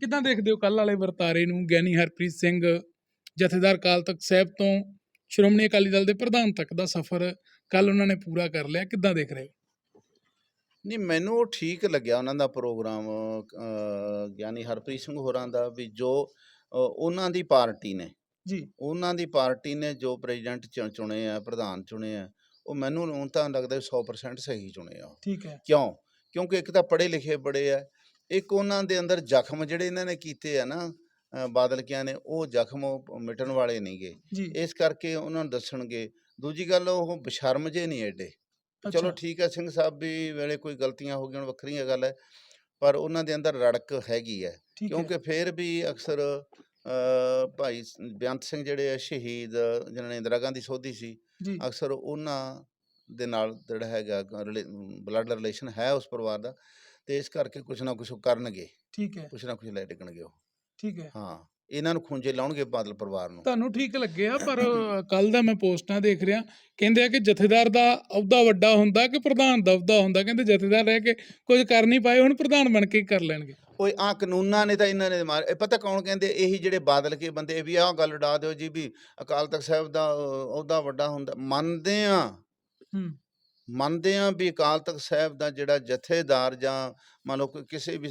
ਕਿੱਦਾਂ ਦੇਖਦੇ ਹੋ ਕੱਲ ਵਾਲੇ ਵਰਤਾਰੇ ਨੂੰ ਗਿਆਨੀ ਹਰਪ੍ਰੀਤ ਸਿੰਘ ਜਥੇਦਾਰ ਕਾਲ ਤਖਤ ਸਾਹਿਬ ਤੋਂ ਸ਼੍ਰੋਮਣੀ ਅਕਾਲੀ ਦਲ ਦੇ ਪ੍ਰਧਾਨ ਤੱਕ ਦਾ ਸਫ਼ਰ ਕੱਲ ਉਹਨਾਂ ਨੇ ਪੂਰਾ ਕਰ ਲਿਆ ਕਿੱਦਾਂ ਦੇਖ ਰਹੇ ਹੋ? ਨਹੀਂ ਮੈਨੂੰ ਉਹ ਠੀਕ ਲੱਗਿਆ ਉਹਨਾਂ ਦਾ ਪ੍ਰੋਗਰਾਮ ਗਿਆਨੀ ਹਰਪ੍ਰੀਤ ਸਿੰਘ ਹੋਰਾਂ ਦਾ ਵੀ ਜੋ ਉਹਨਾਂ ਦੀ ਪਾਰਟੀ ਨੇ। ਜੀ। ਉਹਨਾਂ ਦੀ ਪਾਰਟੀ ਨੇ ਜੋ ਪ੍ਰੈਜ਼ੀਡੈਂਟ ਚੁਣੇ ਆ ਪ੍ਰਧਾਨ ਚੁਣੇ ਆ ਉਹ ਮੈਨੂੰ ਹੁਣ ਤਾਂ ਲੱਗਦਾ ਵੀ 100% ਸਹੀ ਚੁਣੇ ਆ। ਠੀਕ ਹੈ। ਕਿਉਂ? ਕਿਉਂਕਿ ਇੱਕ ਤਾਂ ਪੜ੍ਹੇ ਲਿਖੇ ਬੜੇ ਆ ਇੱਕ ਉਹਨਾਂ ਦੇ ਅੰਦਰ ਜ਼ਖਮ ਜਿਹੜੇ ਇਹਨਾਂ ਨੇ ਕੀਤੇ ਆ ਨਾ ਅ, ਬਾਦਲ ਕਿਆਂ ਨੇ ਉਹ ਜ਼ਖਮ ਉਹ ਮਿਟਣ ਵਾਲੇ ਨਹੀਂਗੇ ਜੀ। ਇਸ ਕਰਕੇ ਉਹਨਾਂ ਨੂੰ ਦੱਸਣਗੇ। ਦੂਜੀ ਗੱਲ ਉਹ ਬਸ਼ਰਮ ਜੇ ਨਹੀਂ ਐਡੇ ਚਲੋ ਠੀਕ ਹੈ ਸਿੰਘ ਸਾਹਿਬ ਵੀ ਵੇਲੇ ਕੋਈ ਗਲਤੀਆਂ ਹੋ ਗਈਆਂ ਵੱਖਰੀਆਂ ਗੱਲ ਹੈ ਪਰ ਉਹਨਾਂ ਦੇ ਅੰਦਰ ਰੜਕ ਹੈਗੀ ਹੈ ਠੀਕ ਹੈ ਕਿਉਂਕਿ ਫਿਰ ਵੀ ਅਕਸਰ ਅ, ਭਾਈ ਸ- ਬੇਅੰਤ ਸਿੰਘ ਜਿਹੜੇ ਆ ਸ਼ਹੀਦ ਜਿਨ੍ਹਾਂ ਨੇ ਇੰਦਰਾ ਗਾਂਧੀ ਸੋਧੀ ਸੀ ਜੀ। ਅਕਸਰ ਉਹਨਾਂ ਦੇ ਨਾਲ ਜਿਹੜਾ ਹੈਗਾ ਬਲੱਡ ਰਿਲੇਸ਼ਨ ਹੈ ਉਸ ਪਰਿਵਾਰ ਦਾ। ਤੇ ਇਸ ਕਰਕੇ ਕੁਝ ਨਾ ਕੁਝ ਕਰਨਗੇ। ਠੀਕ ਹੈ। ਕੁਝ ਨਾ ਕੁਝ ਲੈ ਟਿਕਣਗੇ ਉਹ। ਠੀਕ ਹੈ। ਹਾਂ ਇਹਨਾਂ ਨੂੰ ਖੁੰਝੇ ਲਾਉਣਗੇ ਬਾਦਲ ਪਰਿਵਾਰ ਨੂੰ। ਤੁਹਾਨੂੰ ਠੀਕ ਲੱਗਿਆ ਪਰ ਕੱਲ ਦਾ ਮੈਂ ਪੋਸਟਾਂ ਦੇਖ ਰਿਹਾ। ਕਹਿੰਦੇ ਆ ਕਿ ਜਥੇਦਾਰ ਦਾ ਅਹੁਦਾ ਵੱਡਾ ਹੁੰਦਾ ਕਿ ਪ੍ਰਧਾਨ ਦਾ ਅਹੁਦਾ ਹੁੰਦਾ? ਕਹਿੰਦੇ ਜਥੇਦਾਰ ਰਹਿ ਕੇ ਕੁਝ ਕਰ ਨਹੀਂ ਪਾਏ ਹੁਣ ਪ੍ਰਧਾਨ ਬਣ ਕੇ ਕਰ ਲੈਣਗੇ। ਓਏ ਆ ਕਾਨੂੰਨਾਂ ਨੇ ਤਾਂ ਇਹਨਾਂ ਨੇ ਮਾਰ ਇਹ ਪਤਾ ਕੌਣ ਕਹਿੰਦੇ? ਇਹੀ ਜਿਹੜੇ ਬਾਦਲ ਕੇ ਬੰਦੇ ਵੀ ਆਹ ਗੱਲ ਉਡਾ ਦਿਓ ਜੀ ਵੀ ਅਕਾਲ ਤਖਤ ਸਾਹਿਬ ਦਾ ਅਹੁਦਾ ਵੱਡਾ ਹੁੰਦਾ। ਮੰਨਦੇ ਆ। ਹੂੰ। ਮੰਨਦੇ ਆ ਵੀ ਅਕਾਲ ਤਖਤ ਸਾਹਿਬ ਦਾ ਜਿਹੜਾ ਜਥੇਦਾਰ ਜਾਂ ਮੰਨ ਲਓ ਕਿ ਕਿਸੇ ਵੀ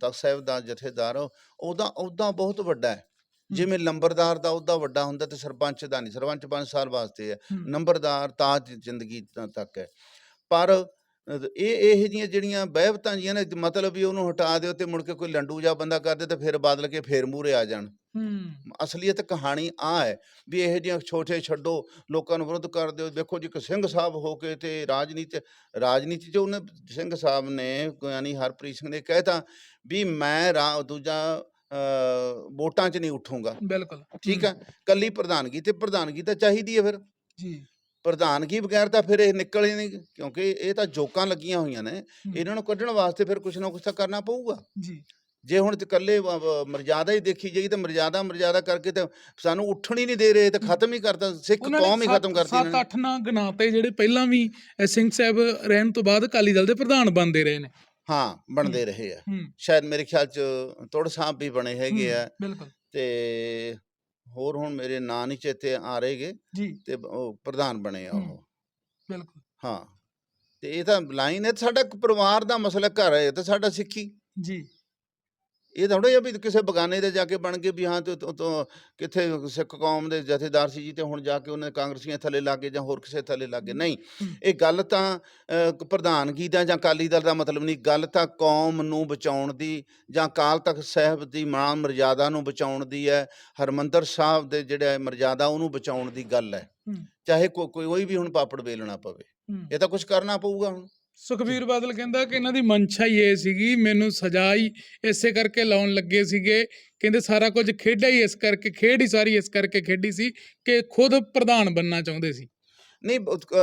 ਤਖਤ ਸਾਹਿਬ ਦਾ ਜਥੇਦਾਰ ਉਹ- ਉਹਦਾ ਅਹੁਦਾ ਬਹੁਤ ਵੱਡਾ ਹੈ। ਜਿਵੇਂ ਲੰਬਰਦਾਰ ਦਾ ਅਹੁਦਾ ਵੱਡਾ ਹੁੰਦਾ ਤੇ ਸਰਪੰਚ ਦਾ ਨਹੀਂ ਸਰਪੰਚ 5 ਸਾਲ ਵਾਸਤੇ ਹੈ ਹੂੰ, ਨੰਬਰਦਾਰ ਤਾਂ ਜ- ਜ਼ਿੰਦਗੀ ਤੱਕ ਹੈ। ਪਰ ਇਹ ਇਹ ਜੀਆਂ ਜਿਹੜੀਆਂ ਬਹਿਬਤਾਂ ਜੀਆਂ ਨੇ ਮਤਲਬ ਵੀ ਉਹਨੂੰ ਹਟਾ ਦਿਓ ਤੇ ਮੁੜ ਕੇ ਕੋਈ ਲੰਡੂ ਜਾ ਬੰਦਾ ਕਰ ਦੇ ਤੇ ਫਿਰ ਬਦਲ ਕੇ ਫੇਰ ਮੂਰੇ ਆ ਜਾਣ। ਹੂੰ। ਅਸਲੀਅਤ ਕਹਾਣੀ ਆ ਹੈ ਵੀ ਇਹ ਜਿਹੀਆਂ ਛੋਟੇ ਛੱਡੋ ਲੋਕਾਂ ਨੂੰ ਵਿਰੁੱਧ ਕਰ ਦਿਓ। ਦੇਖੋ ਜੀ ਇੱਕ ਸਿੰਘ ਸਾਹਿਬ ਹੋ ਕੇ ਤੇ ਰਾਜਨੀਤੀ ਰਾਜਨੀਤੀ 'ਚ ਉਹਨੇ ਸਿੰਘ ਸਾਹਿਬ ਨੇ ਯਾਨੀ ਹਰਪ੍ਰੀਤ ਸਿੰਘ ਨੇ ਕਹਿਤਾ ਵੀ ਮੈਂ ਰਾ- ਦੂਜਾ ਅ, ਵੋਟਾਂ 'ਚ ਨਹੀਂ ਉਠੂੰਗਾ। ਬਿਲਕੁਲ ਠੀਕ ਹੂੰ, ਹੈ। ਕੱਲੀ ਪ੍ਰਧਾਨਗੀ ਤੇ ਪ੍ਰਧਾਨਗੀ ਤਾਂ ਚਾਹੀਦੀ ਹੈ ਫਿਰ। ਜੀ। ਪ੍ਰਧਾਨਗੀ ਬਗੈਰ ਤਾਂ ਫਿਰ ਇਹ ਨਿਕਲ ਹੀ ਨਹੀਂ ਕਿਉਂਕਿ ਇਹ ਤਾਂ ਜੋਕਾਂ ਲੱਗੀਆਂ ਹੋਈਆਂ ਨੇ। ਇਹਨਾਂ ਨੂੰ ਕੱਢਣ ਵਾਸਤੇ ਫਿਰ ਕੁਝ ਨਾ ਕੁਝ ਤਾਂ ਕਰਨਾ ਪਊਗਾ। ਜੀ। ਜੇ ਹੁਣ ਇਕੱਲੇ ਮਰਜ਼ਾਦਾ ਹੀ ਦੇਖੀ ਜਾਈ ਤਾਂ ਮਰਜ਼ਾਦਾ ਮਰਜ਼ਾਦਾ ਕਰਕੇ ਤਾਂ ਸਾਨੂੰ ਉੱਠਣ ਹੀ ਨਹੀਂ ਦੇ ਰਹੇ ਤੇ ਖਤਮ ਹੀ ਕਰਤਾ ਸਿੱਖ ਨੇ ਕੌਮ ਹੀ ਖਤਮ ਕਰਤੀ ਇਹਨਾਂ ਸੱਤ ਨੇ। ਅੱਠ ਨਾਂ ਗਿਣਾਤੇ ਜਿਹੜੇ ਪਹਿਲਾਂ ਵੀ ਸਿੰਘ ਸਾਹਿਬ ਰਹਿਣ ਤੋਂ ਬਾਅਦ ਅਕਾਲੀ ਦਲ ਦੇ ਪ੍ਰਧਾਨ ਬਣਦੇ ਰਹੇ ਨੇ। ਹਾਂ ਬਣਦੇ ਰਹੇ ਆ। ਸ਼ਾਇਦ ਮੇਰੇ ਖਿਆਲ ਚ ਤੋੜ ਸਾਹਿਬ ਵੀ ਬਣੇ ਹੈਗੇ ਆ। ਬਿਲਕੁਲ। ਤੇ ਹੋਰ ਹੁਣ ਮੇਰੇ ਨਾਂ ਨਹੀਂ ਚੇਤੇ ਆ ਰਹੇਗੇ ਤੇ ਪ੍ਰਧਾਨ ਬਣੇ ਆ। ਉਹ। ਬਿਲਕੁਲ। ਹਾਂ ਤੇ ਇਹ ਤਾਂ ਲਾਈਨ ਹੈ ਸਾਡਾ ਪਰਿਵਾਰ ਦਾ ਮਸਲਾ ਘਰ ਹੈ ਤੇ ਸਾਡਾ ਸਿੱਖੀ ਜੀ। ਇਹ ਥੋੜਾ ਜਿਹਾ ਵੀ ਕਿਸੇ ਬਗਾਨੇ ਦੇ ਜਾ ਕੇ ਬਣ ਕੇ ਵੀ ਹਾਂ ਤੇ ਕਿੱਥੇ ਸਿੱਖ ਕੌਮ ਦੇ ਜਥੇਦਾਰ ਸੀ ਜੀ ਤੇ ਹੁਣ ਜਾ ਕੇ ਉਹਨੇ ਕਾਂਗਰਸੀਆਂ ਥੱਲੇ ਲੱਗੇ ਜਾਂ ਹੋਰ ਕਿਸੇ ਥੱਲੇ ਲੱਗੇ ਨਹੀਂ ਹੂੰ। ਇਹ ਗੱਲ ਤਾਂ ਕ- ਪ੍ਰਧਾਨਗੀ ਦਾ ਜਾਂ ਅਕਾਲੀ ਦਲ ਦਾ ਮਤਲਬ ਨਹੀਂ ਗੱਲ ਤਾਂ ਕੌਮ ਨੂੰ ਬਚਾਉਣ ਦੀ ਜਾਂ ਅਕਾਲ ਤਖਤ ਸਾਹਿਬ ਦੀ ਮਾਂ ਮਰਜ਼ਾਦਾ ਨੂੰ ਬਚਾਉਣ ਦੀ ਹੈ ਹਰਮੰਦਰ ਸਾਹਿਬ ਦੇ ਜਿਹੜੇ ਮਰਜ਼ਾਦਾ ਉਹਨੂੰ ਬਚਾਉਣ ਦੀ ਗੱਲ ਹੈ। ਚਾਹੇ ਕੋ- ਕੋਈ ਵੀ ਹੁਣ ਪਾਪੜ ਵੇਲਣਾ ਪਵੇ। ਇਹ ਤਾਂ ਕੁਝ ਕਰਨਾ ਪਊਗਾ ਹੁਣ। ਸੁਖਬੀਰ ਬਾਦਲ ਕਹਿੰਦਾ ਕਿ ਇਹਨਾਂ ਦੀ ਮਨਸ਼ਾ ਹੀ ਇਹ ਸੀਗੀ ਮੈਨੂੰ ਸਜ਼ਾ ਹੀ ਇਸੇ ਕਰਕੇ ਲਾਉਣ ਲੱਗੇ ਸੀਗੇ। ਕਹਿੰਦੇ ਸਾਰਾ ਕੁਝ ਖੇਡਿਆ ਹੀ ਇਸ ਕਰਕੇ ਖੇਡ ਹੀ ਸਾਰੀ ਇਸ ਕਰਕੇ ਖੇਡੀ ਸੀ ਕਿ ਖੁਦ ਪ੍ਰਧਾਨ ਬੰਨਣਾ ਚਾਹੁੰਦੇ ਸੀ। ਨਹੀਂ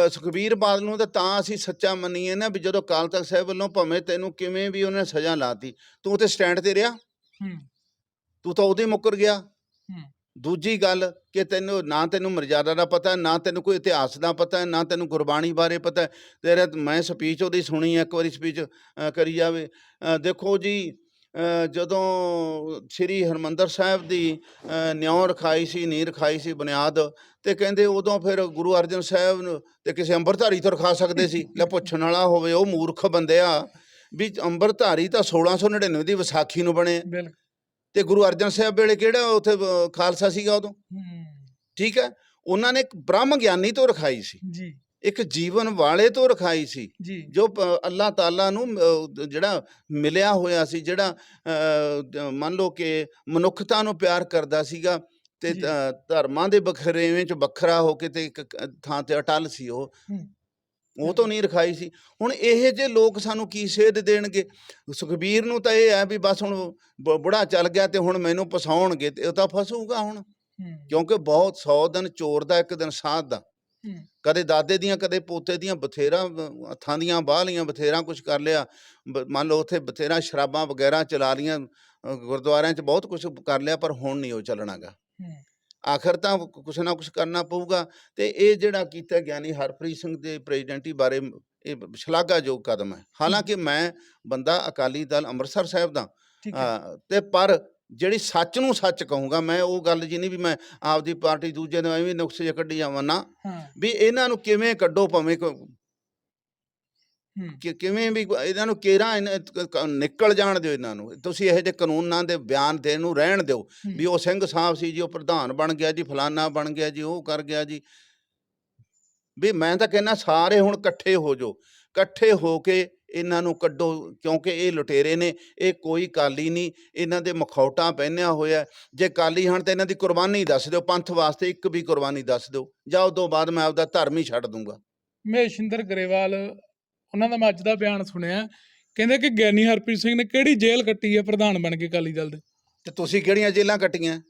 ਸੁਖਬੀਰ ਬਾਦਲ ਨੂੰ ਤਾਂ ਤਾਂ ਅਸੀਂ ਸੱਚਾ ਮੰਨੀਏ ਨਾ ਵੀ ਜਦੋਂ ਅਕਾਲ ਤਖਤ ਸਾਹਿਬ ਵੱਲੋਂ ਭਾਵੇਂ ਤੈਨੂੰ ਕਿਵੇਂ ਵੀ ਉਹਨੇ ਸਜ਼ਾ ਲਾਤੀ ਤੂੰ ਉੱਥੇ ਸਟੈਂਡ ਤੇ ਰਿਹਾ? ਹੂੰ। ਤੂੰ ਤਾਂ ਉਹਦੇ ਮੁੱਕਰ ਗਿਆ। ਦੂਜੀ ਗੱਲ ਕਿ ਤੈਨੂੰ ਨਾ ਤੈਨੂੰ ਮਰਜ਼ਾਦਾ ਦਾ ਪਤਾ ਨਾ ਤੈਨੂੰ ਕੋਈ ਇਤਿਹਾਸ ਦਾ ਪਤਾ ਨਾ ਤੈਨੂੰ ਗੁਰਬਾਣੀ ਬਾਰੇ ਪਤਾ। ਤੇਰੇ ਮੈਂ ਸਪੀਚ ਉਹਦੀ ਸੁਣੀ ਇੱਕ ਵਾਰੀ ਸਪੀਚ ਕਰੀ ਜਾਵੇ। ਦੇਖੋ ਜੀ ਜਦੋਂ ਸ੍ਰੀ ਹਰਮੰਦਰ ਸਾਹਿਬ ਦੀ ਅ, ਨਿਉ ਰਖਾਈ ਸੀ ਨੀਂਹ ਰਖਾਈ ਸੀ ਬੁਨਿਆਦ ਤੇ ਕਹਿੰਦੇ ਉਦੋਂ ਫਿਰ ਗੁਰੂ ਅਰਜਨ ਸਾਹਿਬ ਨੂੰ ਤੇ ਕਿਸੇ ਅੰਬਰਧਾਰੀ ਤੋਂ ਰਖਾ ਸਕਦੇ ਸੀ। ਲੈ ਪੁੱਛਣ ਵਾਲਾ ਹੋਵੇ ਉਹ ਮੂਰਖ ਬੰਦਿਆ ਵੀ ਅੰਬਰਧਾਰੀ ਤਾਂ 1699 ਦੀ ਵਿਸਾਖੀ ਨੂੰ ਬਣੇ। ਬਿਲਕੁਲ। ਤੇ ਗੁਰੂ ਅਰਜਨ ਸਾਹਿਬ ਵੇਲੇ ਕਿਹੜਾ ਉੱਥੇ ਖਾਲਸਾ ਸੀਗਾ ਉਦੋਂ? ਠੀਕ ਹੈ? ਉਹਨਾਂ ਨੇ ਇੱਕ ਬ੍ਰਹਮ ਗਿਆਨੀ ਤੋਂ ਰਖਾਈ ਸੀ। ਜੀ। ਇੱਕ ਜੀਵਨ ਵਾਲੇ ਤੋਂ ਰਖਾਈ ਸੀ। ਜੀ। ਅੱਲਾਹ ਤਾਲਾ ਨੂੰ ਜਿਹੜਾ ਮਿਲਿਆ ਹੋਇਆ ਸੀ ਜਿਹੜਾ ਮੰਨ ਲਓ ਕਿ ਮਨੁੱਖਤਾ ਨੂੰ ਪਿਆਰ ਕਰਦਾ ਸੀਗਾ ਤੇ ਧਰਮਾਂ ਦੇ ਬਖਰੇਵੇਂ ਚ ਵੱਖਰਾ ਹੋ ਕੇ ਤੇ ਇੱਕ ਥਾਂ ਤੇ ਅਟਲ ਸੀ ਉਹ। ਉਹ ਤੋਂ ਨਹੀਂ ਰਖਾਈ ਸੀ। ਹੁਣ ਇਹ ਜੇ ਲੋਕ ਸਾਨੂੰ ਕੀ ਸੇਧ ਦੇਣਗੇ? ਸੁਖਬੀਰ ਨੂੰ ਤਾਂ ਇਹ ਹੈ ਵੀ ਬਸ ਹੁਣ ਬੁੜਾ ਚੱਲ ਗਿਆ ਤੇ ਹੁਣ ਮੈਨੂੰ ਫਸਾਉਣਗੇ ਤੇ ਉਹ ਤਾਂ ਫਸੂਗਾ ਹੁਣ। ਕਿਉਂਕਿ ਬਹੁਤ 100 ਦਿਨ ਚੋਰ ਦਾ ਇੱਕ ਦਿਨ ਸਾਧ ਦਾ। ਕਦੇ ਦਾਦੇ ਦੀਆਂ ਕਦੇ ਪੋਤੇ ਦੀਆਂ ਬਥੇਰਾ ਹੱਥਾਂ ਦੀਆਂ ਬਾਹ ਲੀਆਂ ਬਥੇਰਾ ਕੁਝ ਕਰ ਲਿਆ। ਮੰਨ ਲਓ ਉੱਥੇ ਬਥੇਰਾ ਸ਼ਰਾਬਾਂ ਵਗੈਰਾ ਚਲਾ ਲੀਆਂ ਗੁਰਦੁਆਰਿਆਂ 'ਚ ਬਹੁਤ ਕੁਝ ਕਰ ਲਿਆ ਪਰ ਹੁਣ ਨਹੀਂ ਉਹ ਚੱਲਣਾਗਾ। ਆਖਰ ਤਾਂ ਕੁਛ ਨਾ ਕੁਛ ਕਰਨਾ ਪਊਗਾ। ਤੇ ਇਹ ਜਿਹੜਾ ਕੀਤਾ ਗਿਆਨੀ ਹਰਪ੍ਰੀਤ ਸਿੰਘ ਦੇ ਪ੍ਰੈਜ਼ੀਡੈਂਟੀ ਬਾਰੇ ਇਹ ਸ਼ਲਾਘਾਯੋਗ ਕਦਮ ਹੈ। ਹਾਲਾਂਕਿ ਮੈਂ ਬੰਦਾ ਅਕਾਲੀ ਦਲ ਅੰਮ੍ਰਿਤਸਰ ਸਾਹਿਬ ਦਾ ਤੇ ਪਰ ਜਿਹੜੀ ਸੱਚ ਨੂੰ ਸੱਚ ਕਹੂੰਗਾ ਮੈਂ ਉਹ ਗੱਲ ਜੀ ਨਹੀਂ ਵੀ ਮੈਂ ਆਪਦੀ ਪਾਰਟੀ ਦੂਜੇ ਨੂੰ ਐਵੇਂ ਨੁਕਸੇ ਜਿਹੇ ਕੱਢੀ ਜਾਵਾਂ ਨਾ। ਵੀ ਇਹਨਾਂ ਨੂੰ ਕਿਵੇਂ ਕੱਢੋ ਭਾਵੇਂ ਹੂੰ। ਕਿ ਕਿਵੇਂ ਵੀ ਇਹਨਾਂ ਨੂੰ ਕੇਰਾ ਨਿਕਲ ਜਾਣ ਦਿਓ ਇਹਨਾਂ ਨੂੰ। ਤੁਸੀਂ ਇਹੋ ਜਿਹੇ ਕਾਨੂੰਨਾਂ ਦੇ ਬਿਆਨ ਦੇਣ ਨੂੰ ਰਹਿਣ ਦਿਓ। ਵੀ ਉਹ ਸਿੰਘ ਸਾਹਿਬ ਸੀ ਜੀ ਉਹ ਪ੍ਰਧਾਨ ਬਣ ਗਿਆ ਜੀ ਫਲਾਨਾ ਬਣ ਗਿਆ ਜੀ ਉਹ ਕਰ ਗਿਆ ਜੀ। ਵੀ ਮੈਂ ਤਾਂ ਕਹਿੰਦਾ ਸਾਰੇ ਹੁਣ ਇਕੱਠੇ ਹੋ ਜਾਓ। ਇਕੱਠੇ ਹੋ ਕੇ ਇਹਨਾਂ ਨੂੰ ਕੱਢੋ ਕਿਉਂਕਿ ਇਹ ਲੁਟੇਰੇ ਨੇ ਇਹ ਕੋਈ ਕਾਲੀ ਨਹੀਂ ਇਹਨਾਂ ਦੇ ਮਖੌਟਾਂ ਪਹਿਨਿਆ ਹੋਇਆ। ਜੇ ਕਾਲੀ ਹਣ ਤਾਂ ਇਹਨਾਂ ਦੀ ਕੁਰਬਾਨੀ ਦੱਸ ਦਿਓ ਪੰਥ ਵਾਸਤੇ ਇੱਕ ਵੀ ਕੁਰਬਾਨੀ ਦੱਸ ਦਿਓ। ਜਾਂ ਤੋਂ ਬਾਅਦ ਮੈਂ ਆਪਦਾ ਧਰਮ ਹੀ ਛੱਡ ਦੂੰਗਾ। ਮਹੇਸ਼ਿੰਦਰ ਗਰੇਵਾਲ ਉਹਨਾਂ ਦਾ ਮੈਂ ਅੱਜ ਦਾ ਬਿਆਨ ਸੁਣਿਆ। ਕਹਿੰਦੇ ਕਿ ਗਿਆਨੀ ਹਰਪ੍ਰੀਤ ਸਿੰਘ ਨੇ ਕਿਹੜੀ ਜੇਲ੍ਹ ਕੱਟੀ ਹੈ ਪ੍ਰਧਾਨ ਬਣ ਕੇ ਅਕਾਲੀ ਦਲ ਦੇ? ਤੇ ਤੁਸੀਂ ਕਿਹੜੀਆਂ ਜੇਲਾਂ ਕੱਟੀਆਂ।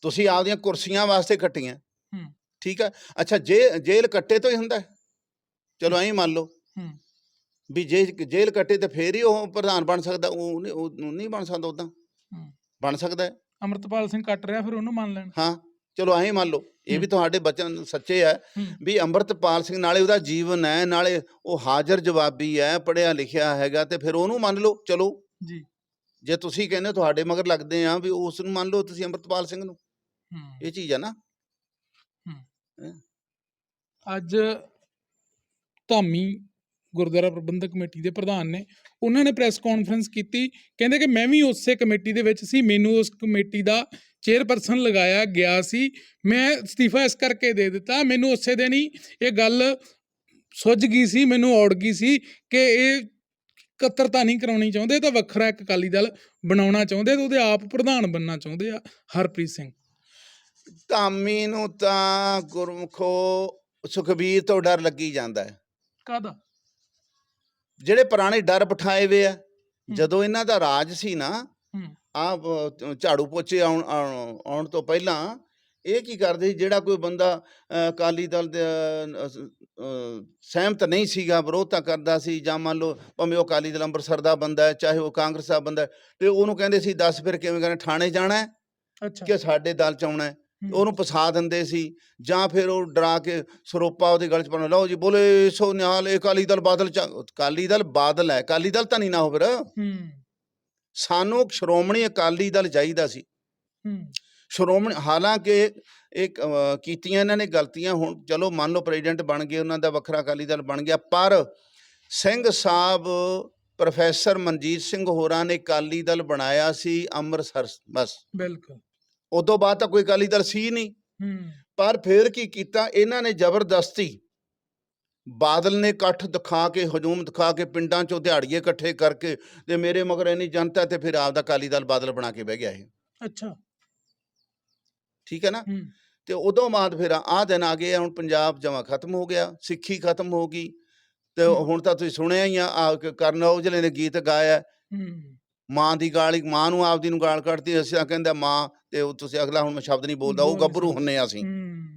ਤੁਸੀਂ ਆਪਦੀਆਂ ਕੁਰਸੀਆਂ ਵਾਸਤੇ ਕੱਟੀਆਂ। ਹੂੰ। ਠੀਕ ਹੈ ਅੱਛਾ ਜੇ ਜੇਲ੍ਹ ਕੱਟੇ ਤੋਂ ਹੀ ਹੁੰਦਾ? ਚਲੋ ਐਂ ਮੰਨ ਲਓ। ਹੂੰ। ਵੀ ਜੇ ਜੇਲ੍ਹ ਕੱਟੇ ਤੇ ਫੇਰ ਹੀ ਉਹ ਪ੍ਰਧਾਨ ਬਣ ਸਕਦਾ। ਉਹ ਨਹੀਂ ਉਹ ਨਹੀਂ ਬਣ ਸਕਦਾ ਉਦਾਂ। ਹੂੰ। ਬਣ ਸਕਦਾ ਅਮਰਤਪਾਲ ਸਿੰਘ ਕੱਟ ਰਿਹਾ ਫਿਰ ਉਹਨੂੰ ਮੰਨ ਲੈਣ। ਹਾਂ। ਚਲੋ ਐਂ ਮੰਨ ਲਓ। ਇਹ ਵੀ। ਤੁਹਾਡੇ ਬਚਨ ਸੱਚੇ ਹੂੰ। ਵੀ ਅੰਮ੍ਰਿਤਪਾਲ ਸਿੰਘ ਨਾਲੇ ਉਹਦਾ ਜੀਵਨ ਹੈ ਨਾਲੇ ਉਹ ਹਾਜ਼ਰ ਜਵਾਬੀ ਹੈ ਪੜਿਆ ਲਿਖਿਆ ਹੈਗਾ ਤੇ ਫਿਰ ਉਹਨੂੰ ਮੰਨ ਲਓ ਚਲੋ। ਜੀ। ਜੇ ਤੁਸੀਂ ਕਹਿੰਦੇ ਤੁਹਾਡੇ ਮਗਰ ਲੱਗਦੇ ਆ ਵੀ ਉਸ ਨੂੰ ਮੰਨ ਲਓ ਤੁਸੀਂ ਅੰਮ੍ਰਿਤਪਾਲ ਸਿੰਘ ਨੂੰ। ਹੂੰ। ਇਹ ਚੀਜ਼ ਹੈ। ਨਾ ਅੱਜ ਧਾਮੀ ਗੁਰਦੁਆਰਾ ਪ੍ਰਬੰਧਕ ਕਮੇਟੀ ਦੇ ਪ੍ਰਧਾਨ ਨੇ ਉਹਨਾਂ ਨੇ ਪ੍ਰੈਸ ਕਾਨਫਰੰਸ ਕੀਤੀ। ਕਹਿੰਦੇ ਕਿ ਮੈਂ ਵੀ ਉਸੇ ਕਮੇਟੀ ਦੇ ਵਿੱਚ ਸੀ ਮੈਨੂੰ ਉਸ ਕਮੇਟੀ ਦਾ ਚੇਅਰਪਰਸਨ ਲਗਾਇਆ ਗਿਆ ਸੀ। ਮੈਂ ਅਸਤੀਫਾ ਇਸ ਕਰਕੇ ਦੇ ਦਿੱਤਾ ਮੈਨੂੰ ਉਸੇ ਦਿਨ ਹੀ ਇਹ ਗੱਲ ਸੁੱਝ ਗਈ ਸੀ ਮੈਨੂੰ ਔੜ ਗਈ ਸੀ ਕਿ ਇਹ ਕਤਰਤਾ ਨਹੀਂ ਕਰਾਉਣੀ ਚਾਹੁੰਦੇ ਇਹ ਤਾਂ ਵੱਖਰਾ ਇੱਕ ਅਕਾਲੀ ਦਲ ਬਣਾਉਣਾ ਚਾਹੁੰਦੇ ਤੇ ਉਹਦੇ ਆਪ ਪ੍ਰਧਾਨ ਬਣਨਾ ਚਾਹੁੰਦੇ ਆ ਹਰਪ੍ਰੀਤ ਸਿੰਘ। ਧਾਮੀ ਨੂੰ ਤਾਂ ਗੁਰਮੁਖੋ ਸੁਖਬੀਰ ਤੋਂ ਡਰ ਲੱਗੀ ਜਾਂਦਾ ਹੈ। ਕਾਦਾ ਜਿਹੜੇ ਪੁਰਾਣੇ ਡਰ ਬਿਠਾਏ ਵੇ ਆ ਜਦੋਂ ਇਹਨਾਂ ਦਾ ਰਾਜ ਸੀ ਨਾ। ਆ ਝਾੜੂ ਪੋਚੇ ਆਉਣ ਆਉਣ ਤੋਂ ਪਹਿਲਾਂ ਇਹ ਕੀ ਕਰਦੇ ਸੀ? ਜਿਹੜਾ ਕੋਈ ਬੰਦਾ ਅਕਾਲੀ ਦਲ ਦੇ ਸਹਿਮਤ ਨਹੀਂ ਸੀਗਾ ਵਿਰੋਧਤਾ ਕਰਦਾ ਸੀ ਜਾਂ ਮੰਨ ਲਓ ਭਾਵੇਂ ਉਹ ਅਕਾਲੀ ਦਲ ਅੰਮ੍ਰਿਤਸਰ ਦਾ ਬੰਦਾ ਹੈ ਚਾਹੇ ਉਹ ਕਾਂਗਰਸ ਦਾ ਬੰਦਾ ਹੈ, ਤੇ ਉਹਨੂੰ ਕਹਿੰਦੇ ਸੀ ਦੱਸ ਫਿਰ ਕਿਵੇਂ ਕਰਨਾ ਥਾਣੇ ਜਾਣਾ ਹੈ ਅੱਛਾ। ਕਿ ਸਾਡੇ ਦਲ ਚ ਆਉਣਾ। ਉਹਨੂੰ ਫਸਾ ਦਿੰਦੇ ਸੀ ਜਾਂ ਫਿਰ ਉਹ ਡਰਾ ਕੇ ਸਰੋਪਾ ਉਹਦੇ ਗਲ ਚ ਪਾਉਣਾ ਲਓ ਜੀ ਬੋਲੇ ਸੋ ਨਿਹਾਲ ਇਹ ਅਕਾਲੀ ਦਲ ਬਾਦਲ ਚ ਅਕਾਲੀ ਦਲ ਬਾਦਲ ਹੈ ਅਕਾਲੀ ਦਲ ਤਾਂ ਨਹੀਂ ਨਾ ਹੋ ਫਿਰ? ਹੂੰ। ਸਾਨੂੰ ਸ਼੍ਰੋਮਣੀ ਅਕਾਲੀ ਦਲ ਚਾਹੀਦਾ ਸੀ। ਹੂੰ। ਸ਼੍ਰੋਮਣੀ ਹਾਲਾਂਕਿ ਇੱਕ ਕੀਤੀਆਂ ਇਹਨਾਂ ਨੇ ਗਲਤੀਆਂ ਹੁਣ ਚਲੋ ਮੰਨ ਲਓ ਪ੍ਰੈਜ਼ੀਡੈਂਟ ਬਣ ਗਏ ਉਹਨਾਂ ਦਾ ਵੱਖਰਾ ਅਕਾਲੀ ਦਲ ਬਣ ਗਿਆ ਪਰ ਸਿੰਘ ਸਾਹਿਬ ਪ੍ਰੋਫੈਸਰ ਮਨਜੀਤ ਸਿੰਘ ਹੋਰਾਂ ਨੇ ਅਕਾਲੀ ਦਲ ਬਣਾਇਆ ਸੀ ਅੰਮ੍ਰਿਤਸਰ ਬਸ। ਬਿਲਕੁਲ। ਉਦੋਂ ਬਾਅਦ ਤਾਂ ਕੋਈ ਅਕਾਲੀ ਦਲ ਸੀ ਨਹੀਂ। ਹੂੰ। ਪਰ ਫਿਰ ਕੀ ਕੀਤਾ? ਇਹਨਾਂ ਨੇ ਜ਼ਬਰਦਸਤੀ ਬਾਦਲ ਨੇ ਇਕੱਠ ਦਿਖਾ ਕੇ ਹਜੂਮ ਦਿਖਾ ਕੇ ਪਿੰਡਾਂ ਚੋਂ ਦਿਹਾੜੀਏ ਇਕੱਠੇ ਕਰਕੇ ਤੇ ਮੇਰੇ ਮਗਰ ਇੰਨੀ ਜਨਤਾ ਤੇ ਫਿਰ ਆਪਦਾ ਅਕਾਲੀ ਦਲ ਬਾਦਲ ਬਣਾ ਕੇ ਬਹਿ ਗਿਆ ਇਹ। ਅੱਛਾ। ਠੀਕ ਹੈ ਨਾ? ਹੂੰ। ਤੇ ਉਦੋਂ ਬਾਅਦ ਫਿਰ ਆਹ ਦਿਨ ਆ ਗਏ ਆ, ਹੁਣ ਪੰਜਾਬ ਜਮਾ ਖਤਮ ਹੋ ਗਿਆ ਸਿੱਖੀ ਖਤਮ ਹੋ ਗਈ। ਤੇ ਹੂੰ। ਹੁਣ ਤਾਂ ਤੁਸੀਂ ਸੁਣਿਆ ਹੀ ਆ ਆ ਕ- ਕਰਨ ਔਜਲੇ ਨੇ ਗੀਤ ਗਾਇਆ। ਹੂੰ। ਮਾਂ ਦੀ ਗਾਲੀ ਮਾਂ ਨੂੰ ਆਪਦੀ ਨੂੰ ਗਾਲ ਕੱਢਦੀ ਅਸੀਂ ਤਾਂ ਕਹਿੰਦਾ ਮਾਂ ਤੇ ਉਹ ਤੁਸੀਂ ਅਗਲਾ ਹੁਣ ਮੈਂ ਸ਼ਬਦ ਨਹੀਂ ਬੋਲਦਾ ਉਹ ਬੋਲ ਗੱਭਰੂ। ਹੁੰਨੇ ਆ ਅਸੀਂ। ਹੂੰ।